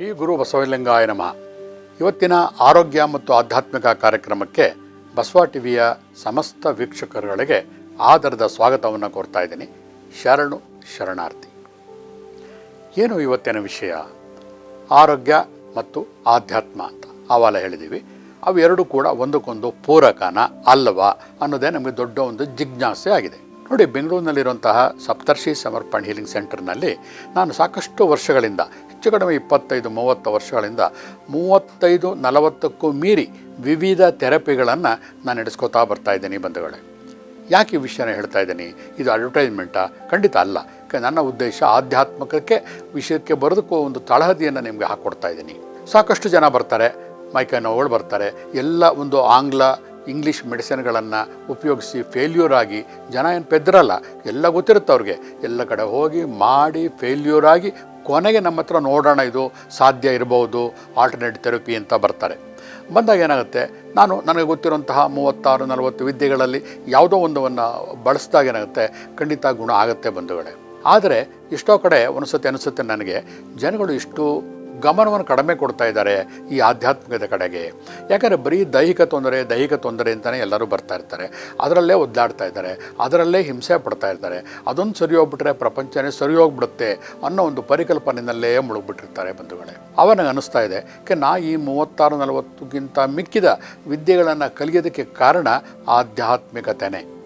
ಶ್ರೀ ಗುರು ಬಸವಲಿಂಗಾಯ ನಮಃ. ಇವತ್ತಿನ ಆರೋಗ್ಯ ಮತ್ತು ಆಧ್ಯಾತ್ಮಿಕ ಕಾರ್ಯಕ್ರಮಕ್ಕೆ ಬಸವ ಟಿವಿಯ ಸಮಸ್ತ ವೀಕ್ಷಕರುಗಳಿಗೆ ಆಧಾರದ ಸ್ವಾಗತವನ್ನು ಕೋರ್ತಾ ಇದ್ದೀನಿ. ಶರಣು ಶರಣಾರ್ಥಿ. ಏನು ಇವತ್ತಿನ ವಿಷಯ? ಆರೋಗ್ಯ ಮತ್ತು ಆಧ್ಯಾತ್ಮ ಅಂತ ಆವಾಲ ಹೇಳಿದ್ದೀವಿ. ಅವೆರಡೂ ಕೂಡ ಒಂದಕ್ಕೊಂದು ಪೂರಕನ ಅಲ್ಲವಾ ಅನ್ನೋದೇ ನಮಗೆ ದೊಡ್ಡ ಒಂದು ಜಿಜ್ಞಾಸೆ ಆಗಿದೆ. ನೋಡಿ ಬೆಂಗಳೂರಿನಲ್ಲಿರುವಂತಹ ಸಪ್ತರ್ಷಿ ಸಮರ್ಪಣ್ ಹೀಲಿಂಗ್ ಸೆಂಟರ್ನಲ್ಲಿ ನಾನು ಸಾಕಷ್ಟು ವರ್ಷಗಳಿಂದ ಹೆಚ್ಚು ಕಡಿಮೆ ಇಪ್ಪತ್ತೈದು ಮೂವತ್ತು ವರ್ಷಗಳಿಂದ ಮೂವತ್ತೈದು ನಲವತ್ತಕ್ಕೂ ಮೀರಿ ವಿವಿಧ ಥೆರಪಿಗಳನ್ನು ನಾನು ನಡೆಸ್ಕೋತಾ ಬರ್ತಾ ಇದ್ದೀನಿ ಬಂಧುಗಳೇ. ಯಾಕೆ ಈ ವಿಷಯನ ಹೇಳ್ತಾ ಇದ್ದೀನಿ? ಇದು ಅಡ್ವರ್ಟೈಸ್ಮೆಂಟಾ ಖಂಡಿತ ಅಲ್ಲ. ನನ್ನ ಉದ್ದೇಶ ಆಧ್ಯಾತ್ಮಿಕಕ್ಕೆ, ವಿಷಯಕ್ಕೆ ಬರೋದಕ್ಕೂ ಒಂದು ತಳಹದಿಯನ್ನು ನಿಮಗೆ ಹಾಕ್ಕೊಡ್ತಾ ಇದ್ದೀನಿ. ಸಾಕಷ್ಟು ಜನ ಬರ್ತಾರೆ ಮೈಕೈ ನೋವುಗಳು ಬರ್ತಾರೆ, ಎಲ್ಲ ಒಂದು ಆಂಗ್ಲ, ಇಂಗ್ಲೀಷ್ ಮೆಡಿಸಿನ್ಗಳನ್ನು ಉಪಯೋಗಿಸಿ ಫೇಲ್ಯೂರ್ ಆಗಿ, ಜನ ಏನು ಪೆದ್ರಲ್ಲ ಎಲ್ಲ ಗೊತ್ತಿರುತ್ತೆ ಅವ್ರಿಗೆ. ಎಲ್ಲ ಕಡೆ ಹೋಗಿ ಮಾಡಿ ಫೇಲ್ಯೂರ್ ಆಗಿ ಕೊನೆಗೆ ನಮ್ಮ ಹತ್ರ ನೋಡೋಣ ಇದು ಸಾಧ್ಯ ಇರಬಹುದು ಆಲ್ಟರ್ನೇಟ್ ಥೆರಪಿ ಅಂತ ಬರ್ತಾರೆ. ಬಂದಾಗ ಏನಾಗುತ್ತೆ, ನಾನು ನನಗೆ ಗೊತ್ತಿರುವಂತಹ ಮೂವತ್ತಾರು, ನಲವತ್ತು ವಿದ್ಯೆಗಳಲ್ಲಿ ಯಾವುದೋ ಒಂದನ್ನು ಬಳಸಿದಾಗ ಏನಾಗುತ್ತೆ, ಖಂಡಿತ ಗುಣ ಆಗುತ್ತೆ ಬಂಧುಗಳೇ. ಆದರೆ ಎಷ್ಟೋ ಕಡೆ ಒಂದ್ಸತಿ ಅನಿಸುತ್ತೆ ನನಗೆ, ಜನಗಳು ಇಷ್ಟು ಗಮನವನ್ನು ಕಡಿಮೆ ಕೊಡ್ತಾ ಇದ್ದಾರೆ ಈ ಆಧ್ಯಾತ್ಮಿಕತೆ ಕಡೆಗೆ. ಯಾಕಂದರೆ ಬರೀ ದೈಹಿಕ ತೊಂದರೆ ದೈಹಿಕ ತೊಂದರೆ ಅಂತಲೇ ಎಲ್ಲರೂ ಬರ್ತಾ ಇರ್ತಾರೆ. ಅದರಲ್ಲೇ ಒದ್ದಾಡ್ತಾ ಇದ್ದಾರೆ. ಅದರಲ್ಲೇ ಹಿಂಸೆ ಪಡ್ತಾ ಇರ್ತಾರೆ ಅದೊಂದು ಸರಿ ಹೋಗ್ಬಿಟ್ರೆ ಪ್ರಪಂಚನೇ ಸರಿ ಹೋಗ್ಬಿಡುತ್ತೆ ಅನ್ನೋ ಒಂದು ಪರಿಕಲ್ಪನೆಯಲ್ಲೇ ಮುಳುಗ್ಬಿಟ್ಟಿರ್ತಾರೆ ಬಂಧುಗಳೇ. ಅವ ನನಗೆ ಅನಿಸ್ತಾ ಇದೆ. ಕೆ ನಾ ಈ ಮೂವತ್ತಾರು ನಲವತ್ತಕ್ಕಿಂತ ಮಿಕ್ಕಿದ ವಿದ್ಯೆಗಳನ್ನು ಕಲಿಯೋದಕ್ಕೆ ಕಾರಣ ಆಧ್ಯಾತ್ಮಿಕತೆನೇ.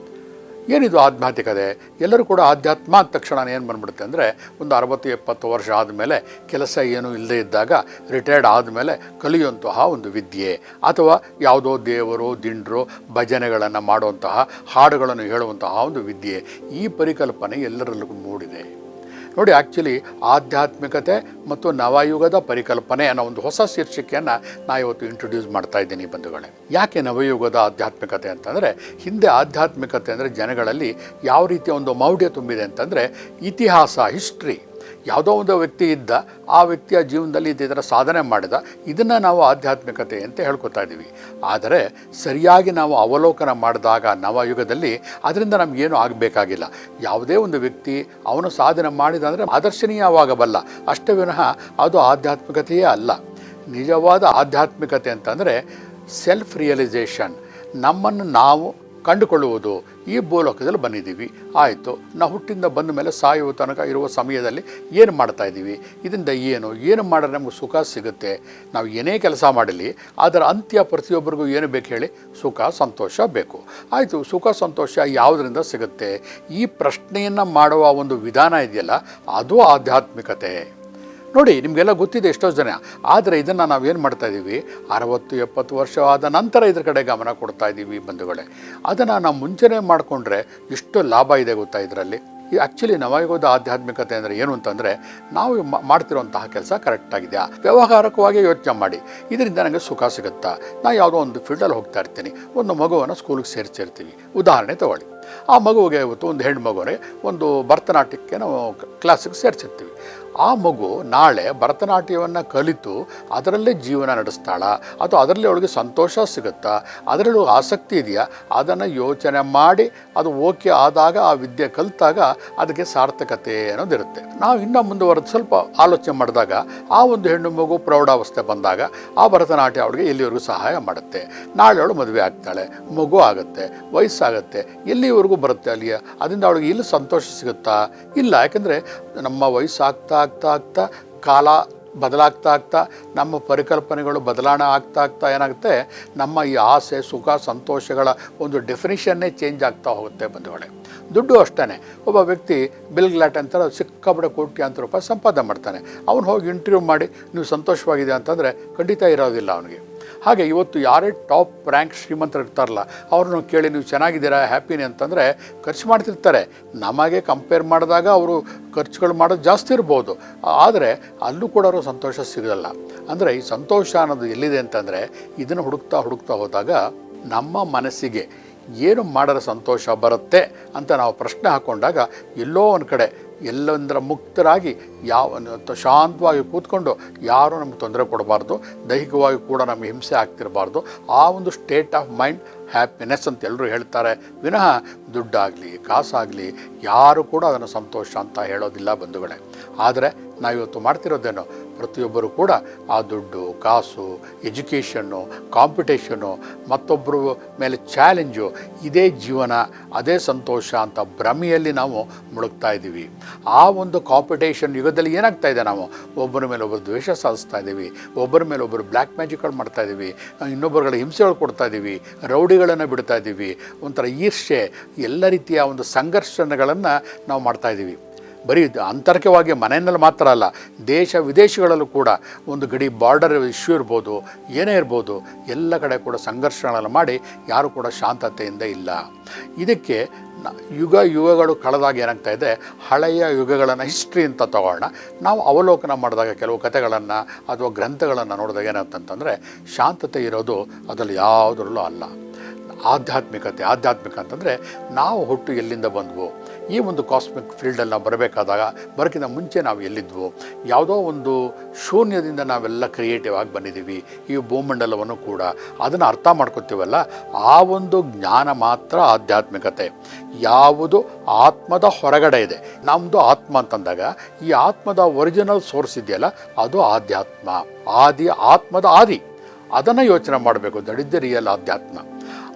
ಏನಿದು ಆಧ್ಯಾತ್ಮಿಕತೆ ಎಲ್ಲರೂ ಕೂಡ ಆಧ್ಯಾತ್ಮ ಅಂದ ತಕ್ಷಣ ಏನು ಬಂದ್ಬಿಡುತ್ತೆ ಅಂದರೆ ಒಂದು ಅರವತ್ತು, ಎಪ್ಪತ್ತು ವರ್ಷ ಆದಮೇಲೆ ಕೆಲಸ ಏನೂ ಇಲ್ಲದೇ ಇದ್ದಾಗ ರಿಟೈರ್ಡ್ ಆದಮೇಲೆ ಕಲಿಯುವಂತಹ ಒಂದು ವಿದ್ಯೆ. ಅಥವಾ ಯಾವುದೋ ದೇವರು, ದಿಂಡ್ರು ಭಜನೆಗಳನ್ನು ಮಾಡುವಂತಹ ಹಾಡುಗಳನ್ನು ಹೇಳುವಂತಹ ಒಂದು ವಿದ್ಯೆ. ಈ ಪರಿಕಲ್ಪನೆ ಎಲ್ಲರಲ್ಲೂ ಮೂಡಿದೆ. ನೋಡಿ ಆ್ಯಕ್ಚುಲಿ ಆಧ್ಯಾತ್ಮಿಕತೆ ಮತ್ತು ನವಯುಗದ ಪರಿಕಲ್ಪನೆ ಅನ್ನೋ ಒಂದು ಹೊಸ ಶೀರ್ಷಿಕೆಯನ್ನು ನಾ ಇವತ್ತು ಇಂಟ್ರೊಡ್ಯೂಸ್ ಮಾಡ್ತಾ ಇದ್ದೀನಿ ಬಂಧುಗಳೇ. ಯಾಕೆ ನವಯುಗದ ಆಧ್ಯಾತ್ಮಿಕತೆ ಅಂತಂದರೆ, ಹಿಂದೆ ಆಧ್ಯಾತ್ಮಿಕತೆ ಅಂದರೆ ಜನಗಳಲ್ಲಿ ಯಾವ ರೀತಿಯ ಒಂದು ಮೌಢ್ಯ ತುಂಬಿದೆ ಅಂತಂದರೆ, ಇತಿಹಾಸ ಹಿಸ್ಟ್ರಿ ಯಾವುದೋ ಒಂದು ವ್ಯಕ್ತಿ ಇದ್ದ ಆ ವ್ಯಕ್ತಿಯ ಜೀವನದಲ್ಲಿ ಇದರ ಸಾಧನೆ ಮಾಡಿದ, ಇದನ್ನು ನಾವು ಆಧ್ಯಾತ್ಮಿಕತೆ ಅಂತ ಹೇಳ್ಕೊತಾ ಇದ್ದೀವಿ. ಆದರೆ ಸರಿಯಾಗಿ ನಾವು ಅವಲೋಕನ ಮಾಡಿದಾಗ ನವಯುಗದಲ್ಲಿ ಅದರಿಂದ ನಮಗೇನು ಆಗಬೇಕಾಗಿಲ್ಲ. ಯಾವುದೇ ಒಂದು ವ್ಯಕ್ತಿ ಅವನು ಸಾಧನೆ ಮಾಡಿದ ಅಂದರೆ ಆದರ್ಶನೀಯವಾಗಬಲ್ಲ. ಅಷ್ಟೇ ವಿನಃ ಅದು ಆಧ್ಯಾತ್ಮಿಕತೆಯೇ ಅಲ್ಲ. ನಿಜವಾದ ಆಧ್ಯಾತ್ಮಿಕತೆ ಅಂತಂದರೆ ಸೆಲ್ಫ್ ರಿಯಲೈಸೇಷನ್ ನಮ್ಮನ್ನು ನಾವು ಕಂಡುಕೊಳ್ಳುವುದು. ಈ ಭೂಲೋಕದಲ್ಲಿ ಬಂದಿದ್ದೀವಿ. ಆಯಿತು, ನಾವು ಹುಟ್ಟಿಂದ ಬಂದ ಮೇಲೆ ಸಾಯುವ ತನಕ ಇರುವ ಸಮಯದಲ್ಲಿ ಏನು ಮಾಡ್ತಾ ಇದ್ದೀವಿ? ಇದರಿಂದ ಏನು? ಏನು ಮಾಡಿದ್ರೆ ನಮಗೆ ಸುಖ ಸಿಗುತ್ತೆ? ನಾವು ಏನೇ ಕೆಲಸ ಮಾಡಲಿ, ಅದರ ಅಂತ್ಯ ಪ್ರತಿಯೊಬ್ಬರಿಗೂ ಏನು ಬೇಕು ಹೇಳಿ? ಸುಖ, ಸಂತೋಷ ಬೇಕು. ಆಯಿತು, ಸುಖ, ಸಂತೋಷ ಯಾವುದರಿಂದ ಸಿಗುತ್ತೆ? ಈ ಪ್ರಶ್ನೆಯನ್ನು ಮಾಡುವ ಒಂದು ವಿಧಾನ ಇದೆಯಲ್ಲ, ಅದು ಆಧ್ಯಾತ್ಮಿಕತೆ. ನೋಡಿ, ನಿಮಗೆಲ್ಲ ಗೊತ್ತಿದೆ ಎಷ್ಟೋ ಜನ. ಆದರೆ ಇದನ್ನು ನಾವೇನು ಮಾಡ್ತಾ ಇದ್ದೀವಿ ಅರವತ್ತು, ಎಪ್ಪತ್ತು ವರ್ಷ ಆದ ನಂತರ ಇದ್ರ ಕಡೆ ಗಮನ ಕೊಡ್ತಾ ಇದ್ದೀವಿ ಬಂಧುಗಳೇ. ಅದನ್ನು ನಾವು ಮುಂಚೆನೇ ಮಾಡಿಕೊಂಡ್ರೆ ಎಷ್ಟು ಲಾಭ ಇದೆ ಗೊತ್ತಾ ಇದರಲ್ಲಿ? ಈ ಆ್ಯಕ್ಚುಲಿ ನವಯುಗದ ಆಧ್ಯಾತ್ಮಿಕತೆ ಅಂದರೆ ಏನು ಅಂತಂದರೆ, ನಾವು ಮಾಡ್ತಿರೋಂತಹ ಕೆಲಸ ಕರೆಕ್ಟಾಗಿದೆಯಾ ವ್ಯವಹಾರಕವಾಗಿ ಯೋಚನೆ ಮಾಡಿ. ಇದರಿಂದ ನನಗೆ ಸುಖ ಸಿಗುತ್ತಾ? ನಾನು ಯಾವುದೋ ಒಂದು ಫೀಲ್ಡಲ್ಲಿ ಹೋಗ್ತಾ ಇರ್ತೀನಿ. ಒಂದು ಮಗುವನ್ನು ಸ್ಕೂಲಿಗೆ ಸೇರಿಸಿರ್ತೀವಿ. ಉದಾಹರಣೆ ತಗೊಳ್ಳಿ. ಆ ಮಗುವಿಗೆ ಇವತ್ತು ಒಂದು ಹೆಣ್ಣು ಮಗುವೇ ಒಂದು ಭರತನಾಟ್ಯಕ್ಕೆ ನಾವು ಕ್ಲಾಸಿಗೆ ಸೇರಿಸಿರ್ತೀವಿ. ಆ ಮಗು ನಾಳೆ ಭರತನಾಟ್ಯವನ್ನು ಕಲಿತು ಅದರಲ್ಲೇ ಜೀವನ ನಡೆಸ್ತಾಳ. ಅಥವಾ ಅದರಲ್ಲಿ ಅವಳಿಗೆ ಸಂತೋಷ ಸಿಗುತ್ತಾ? ಅದರಲ್ಲೂ ಆಸಕ್ತಿ ಇದೆಯಾ? ಅದನ್ನು ಯೋಚನೆ ಮಾಡಿ, ಅದು ಓಕೆ ಆದಾಗ, ಆ ವಿದ್ಯೆ ಕಲಿತಾಗ ಅದಕ್ಕೆ ಸಾರ್ಥಕತೆ ಅನ್ನೋದಿರುತ್ತೆ. ನಾವು ಇನ್ನೂ ಮುಂದುವರೆದು ಸ್ವಲ್ಪ ಆಲೋಚನೆ ಮಾಡಿದಾಗ, ಆ ಒಂದು ಹೆಣ್ಣು ಮಗು ಪ್ರೌಢಾವಸ್ಥೆ ಬಂದಾಗ, ಆ ಭರತನಾಟ್ಯ ಅವಳಿಗೆ ಎಲ್ಲಿವರೆಗೂ ಸಹಾಯ ಮಾಡುತ್ತೆ? ನಾಳೆ ಅವಳು ಮದುವೆ ಆಗ್ತಾಳೆ, ಮಗು ಆಗುತ್ತೆ, ವಯಸ್ಸಾಗುತ್ತೆ, ಎಲ್ಲಿವರೆಗೂ ಬರುತ್ತೆ ಅಲ್ಲಿಯ? ಅದರಿಂದ ಅವಳಿಗೆ ಇಲ್ಲಿ ಸಂತೋಷ ಸಿಗುತ್ತಾ? ಇಲ್ಲ, ಯಾಕೆಂದರೆ ನಮ್ಮ ವಯಸ್ಸಾಗ್ತಾ ಆಗ್ತಾ ಆಗ್ತಾ, ಕಾಲ ಬದಲಾಗ್ತಾ ಆಗ್ತಾ, ನಮ್ಮ ಪರಿಕಲ್ಪನೆಗಳು ಬದಲಾವಣೆ ಆಗ್ತಾ ಆಗ್ತಾ ಏನಾಗುತ್ತೆ? ನಮ್ಮ ಈ ಆಸೆ, ಸುಖ, ಸಂತೋಷಗಳ ಒಂದು ಡೆಫಿನಿಷನ್ನೇ ಚೇಂಜ್ ಆಗ್ತಾ ಹೋಗುತ್ತೆ ಬಂಧುಗಳೇ. ದುಡ್ಡು ಅಷ್ಟೇ ಒಬ್ಬ ವ್ಯಕ್ತಿ ಬಿಲ್ ಗ್ಲಾಟ್ ಅಂತಾರೆ ಸಿಕ್ಕಾಪಡೆ ಕೋಟ್ಯಾಂತರ ರೂಪಾಯಿ ಸಂಪಾದನೆ ಮಾಡ್ತಾನೆ. ಅವನು ಹೋಗಿ ಇಂಟರ್ವ್ಯೂ ಮಾಡಿ, ನೀವು ಸಂತೋಷವಾಗಿದೆ ಅಂತಂದರೆ ಖಂಡಿತ ಇರೋದಿಲ್ಲ ಅವನಿಗೆ. ಹಾಗೆ ಇವತ್ತು ಯಾರೇ ಟಾಪ್ ರ್ಯಾಂಕ್ ಶ್ರೀಮಂತರು ಇರ್ತಾರಲ್ಲ, ಅವ್ರನ್ನ ಕೇಳಿ ನೀವು ಚೆನ್ನಾಗಿದ್ದೀರಾ, ಹ್ಯಾಪಿನಿ ಅಂತಂದರೆ ಖರ್ಚು ಮಾಡ್ತಿರ್ತಾರೆ. ನಮಗೆ ಕಂಪೇರ್ ಮಾಡಿದಾಗ ಅವರು ಖರ್ಚುಗಳು ಮಾಡೋದು ಜಾಸ್ತಿ ಇರ್ಬೋದು. ಆದರೆ ಅಲ್ಲೂ ಕೂಡ ಅವರು ಸಂತೋಷ ಸಿಗಲ್ಲ. ಅಂದರೆ ಈ ಸಂತೋಷ ಅನ್ನೋದು ಎಲ್ಲಿದೆ ಅಂತಂದರೆ ಇದನ್ನು ಹುಡುಕ್ತಾ ಹುಡುಕ್ತಾ ಹೋದಾಗ ನಮ್ಮ ಮನಸ್ಸಿಗೆ ಏನು ಮಾಡಿದ್ರೆ ಸಂತೋಷ ಬರುತ್ತೆ ಅಂತ ನಾವು ಪ್ರಶ್ನೆ ಹಾಕ್ಕೊಂಡಾಗ ಎಲ್ಲೋ ಒಂದು ಕಡೆ ಎಲ್ಲೊಂದರ ಮುಕ್ತರಾಗಿ ಯಾವ ಶಾಂತವಾಗಿ ಕೂತ್ಕೊಂಡು ಯಾರೂ ನಮ್ಗೆ ತೊಂದರೆ ಕೊಡಬಾರ್ದು, ದೈಹಿಕವಾಗಿ ಕೂಡ ನಮಗೆ ಹಿಂಸೆ ಆಗ್ತಿರಬಾರ್ದು. ಆ ಒಂದು ಸ್ಟೇಟ್ ಆಫ್ ಮೈಂಡ್ ಹ್ಯಾಪಿನೆಸ್ ಅಂತ ಎಲ್ಲರೂ ಹೇಳ್ತಾರೆ. ವಿನಃ ದುಡ್ಡಾಗಲಿ, ಕಾಸಾಗಲಿ, ಯಾರು ಕೂಡ ಅದನ್ನು ಸಂತೋಷ ಅಂತ ಹೇಳೋದಿಲ್ಲ ಬಂಧುಗಳೇ. ಆದರೆ ನಾವಿವತ್ತು ಮಾಡ್ತಿರೋದೇನೋ, ಪ್ರತಿಯೊಬ್ಬರು ಕೂಡ ಆ ದುಡ್ಡು, ಕಾಸು, ಎಜುಕೇಷನ್ನು, ಕಾಂಪಿಟೇಷನ್ನು, ಮತ್ತೊಬ್ಬರ ಮೇಲೆ ಚಾಲೆಂಜು, ಇದೇ ಜೀವನ, ಅದೇ ಸಂತೋಷ ಅಂತ ಭ್ರಮೆಯಲ್ಲಿ ನಾವು ಮುಳುಗ್ತಾ ಇದ್ದೀವಿ. ಆ ಒಂದು ಕಾಂಪಿಟೇಷನ್ ಯುಗದಲ್ಲಿ ಏನಾಗ್ತಾ ಇದೆ ನಾವು? ಒಬ್ಬರ ಮೇಲೆ ಒಬ್ಬರು ದ್ವೇಷ ಸಾಧಿಸ್ತಾ ಇದ್ದೀವಿ, ಒಬ್ಬರ ಮೇಲೆ ಒಬ್ಬರು ಬ್ಲ್ಯಾಕ್ ಮ್ಯಾಜಿಕ್ಗಳು ಮಾಡ್ತಾ ಇದ್ದೀವಿ ಇನ್ನೊಬ್ಬರುಗಳ ಹಿಂಸೆಗಳು ಕೊಡ್ತಾ ಇದ್ದೀವಿ, ರೌಡಿಗಳನ್ನು ಬಿಡ್ತಾ ಇದ್ದೀವಿ, ಒಂಥರ ಈರ್ಷೆ ಎಲ್ಲ ರೀತಿಯ ಒಂದು ಸಂಘರ್ಷಣೆಗಳನ್ನು ನಾವು ಮಾಡ್ತಾ ಇದ್ದೀವಿ. ಬರೀ ಅಂತರ್ಕವಾಗಿ ಮನೆಯಲ್ಲಿ ಮಾತ್ರ ಅಲ್ಲ, ದೇಶ ವಿದೇಶಗಳಲ್ಲೂ ಕೂಡ ಒಂದು ಗಡಿ ಬಾರ್ಡರ್ ಇಶ್ಯೂ ಇರ್ಬೋದು, ಏನೇ ಇರ್ಬೋದು, ಎಲ್ಲ ಕಡೆ ಕೂಡ ಸಂಘರ್ಷಗಳನ್ನು ಮಾಡಿ ಯಾರು ಕೂಡ ಶಾಂತತೆಯಿಂದ ಇಲ್ಲ. ಇದಕ್ಕೆ ಯುಗ ಯುಗಗಳು ಕಳೆದಾಗ ಏನಾಗ್ತಾ ಇದೆ, ಹಳೆಯ ಯುಗಗಳನ್ನು ಹಿಸ್ಟ್ರಿ ಅಂತ ತಗೊಳ್ಳೋಣ ನಾವು ಅವಲೋಕನ ಮಾಡಿದಾಗ ಕೆಲವು ಕಥೆಗಳನ್ನು ಅಥವಾ ಗ್ರಂಥಗಳನ್ನು ನೋಡಿದಾಗ ಏನಾಗ್ತಂತಂದರೆ, ಶಾಂತತೆ ಇರೋದು ಅದರಲ್ಲಿ ಯಾವುದರಲ್ಲೂ ಅಲ್ಲ. ಆಧ್ಯಾತ್ಮಿಕತೆ, ಆಧ್ಯಾತ್ಮಿಕ ಅಂತಂದರೆ ನಾವು ಹುಟ್ಟು ಎಲ್ಲಿಂದ ಬಂದ್ವು, ಈ ಒಂದು ಕಾಸ್ಮಿಕ್ ಫೀಲ್ಡಲ್ಲಿ ನಾವು ಬರಬೇಕಾದಾಗ ಬರೋಕ್ಕಿಂತ ಮುಂಚೆ ನಾವು ಎಲ್ಲಿದ್ವು, ಯಾವುದೋ ಒಂದು ಶೂನ್ಯದಿಂದ ನಾವೆಲ್ಲ ಕ್ರಿಯೇಟಿವ್ ಆಗಿ ಬಂದಿದ್ದೀವಿ, ಈ ಭೂಮಂಡಲವನ್ನು ಕೂಡ. ಅದನ್ನು ಅರ್ಥ ಮಾಡ್ಕೊತೀವಲ್ಲ, ಆ ಒಂದು ಜ್ಞಾನ ಮಾತ್ರ ಆಧ್ಯಾತ್ಮಿಕತೆ. ಯಾವುದು ಆತ್ಮದ ಹೊರಗಡೆ ಇದೆ. ನಮ್ಮದು ಆತ್ಮ ಅಂತಂದಾಗ, ಈ ಆತ್ಮದ ಒರಿಜಿನಲ್ ಸೋರ್ಸ್ ಇದೆಯಲ್ಲ, ಅದು ಆಧ್ಯಾತ್ಮ. ಆದಿ ಆತ್ಮದ ಆದಿ. ಅದನ್ನು ಯೋಚನೆ ಮಾಡಬೇಕು ದಟ್ ಇಸ್ ದ ರಿಯಲ್ ಆಧ್ಯಾತ್ಮ.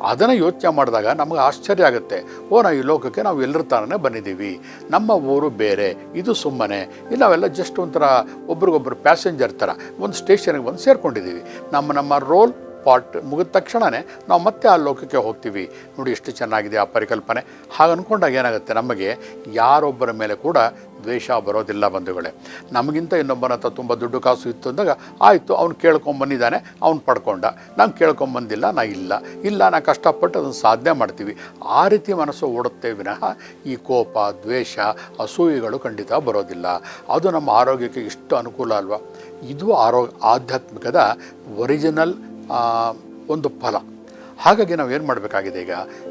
ಅದನ್ನು ಯೋಚನೆ ಮಾಡಿದಾಗ ನಮಗೆ ಆಶ್ಚರ್ಯ ಆಗುತ್ತೆ. ಓ, ನಾವು ಈ ಲೋಕಕ್ಕೆ ನಾವು ಎಲ್ಲರ ಥರನೇ ಬಂದಿದ್ದೀವಿ. ನಮ್ಮ ಊರು ಬೇರೆ, ಇದು ಸುಮ್ಮನೆ. ಇಲ್ಲಿ, ನಾವೆಲ್ಲ ಜಸ್ಟ್ ಒಂಥರ ಒಬ್ರಿಗೊಬ್ಬರು ಪ್ಯಾಸೆಂಜರ್ ಥರ, ಒಂದು ಸ್ಟೇಷನ್ಗೆ ಬಂದು ಸೇರ್ಕೊಂಡಿದ್ದೀವಿ. ನಮ್ಮ ನಮ್ಮ ರೋಲ್ ಪಾರ್ಟ್ ಮುಗಿದ ತಕ್ಷಣವೇ ನಾವು ಮತ್ತೆ ಆ ಲೋಕಕ್ಕೆ ಹೋಗ್ತೀವಿ. ನೋಡಿ ಎಷ್ಟು ಚೆನ್ನಾಗಿದೆ ಆ ಪರಿಕಲ್ಪನೆ. ಹಾಗೆ ಅಂದ್ಕೊಂಡಾಗ ಏನಾಗುತ್ತೆ? ನಮಗೆ ಯಾರೊಬ್ಬರ ಮೇಲೆ ಕೂಡ ದ್ವೇಷ ಬರೋದಿಲ್ಲ ಬಂಧುಗಳೇ. ನಮಗಿಂತ ಇನ್ನೊಬ್ಬನ ಹತ್ರ ತುಂಬ ದುಡ್ಡು ಕಾಸು ಇತ್ತು ಅಂದಾಗ, ಆಯಿತು, ಅವ್ನು ಕೇಳ್ಕೊಂಬಂದಿದ್ದಾನೆ ಅವ್ನು ಪಡ್ಕೊಂಡ. ನಾನು ಕೇಳ್ಕೊಂಬಂದಿಲ್ಲ ನಾ ಇಲ್ಲ. ಇಲ್ಲ, ನಾ ಕಷ್ಟಪಟ್ಟು ಅದನ್ನು ಸಾಧನೆ ಮಾಡ್ತೀವಿ. ಆ ರೀತಿ ಮನಸ್ಸು ಓಡುತ್ತೆ ವಿನಃ ಈ ಕೋಪ, ದ್ವೇಷ, ಅಸೂಯೆಗಳು ಖಂಡಿತ ಬರೋದಿಲ್ಲ. ಅದು ನಮ್ಮ ಆರೋಗ್ಯಕ್ಕೆ ಇಷ್ಟು ಅನುಕೂಲ ಅಲ್ವಾ? ಇದು ಆರೋ, ಆಧ್ಯಾತ್ಮಿಕದ ಒರಿಜಿನಲ್ ಒಂದು ಫಲ. ಹಾಗಾಗಿ ನಾವು ಏನು ಮಾಡಬೇಕಾಗಿದೆ ಈಗ?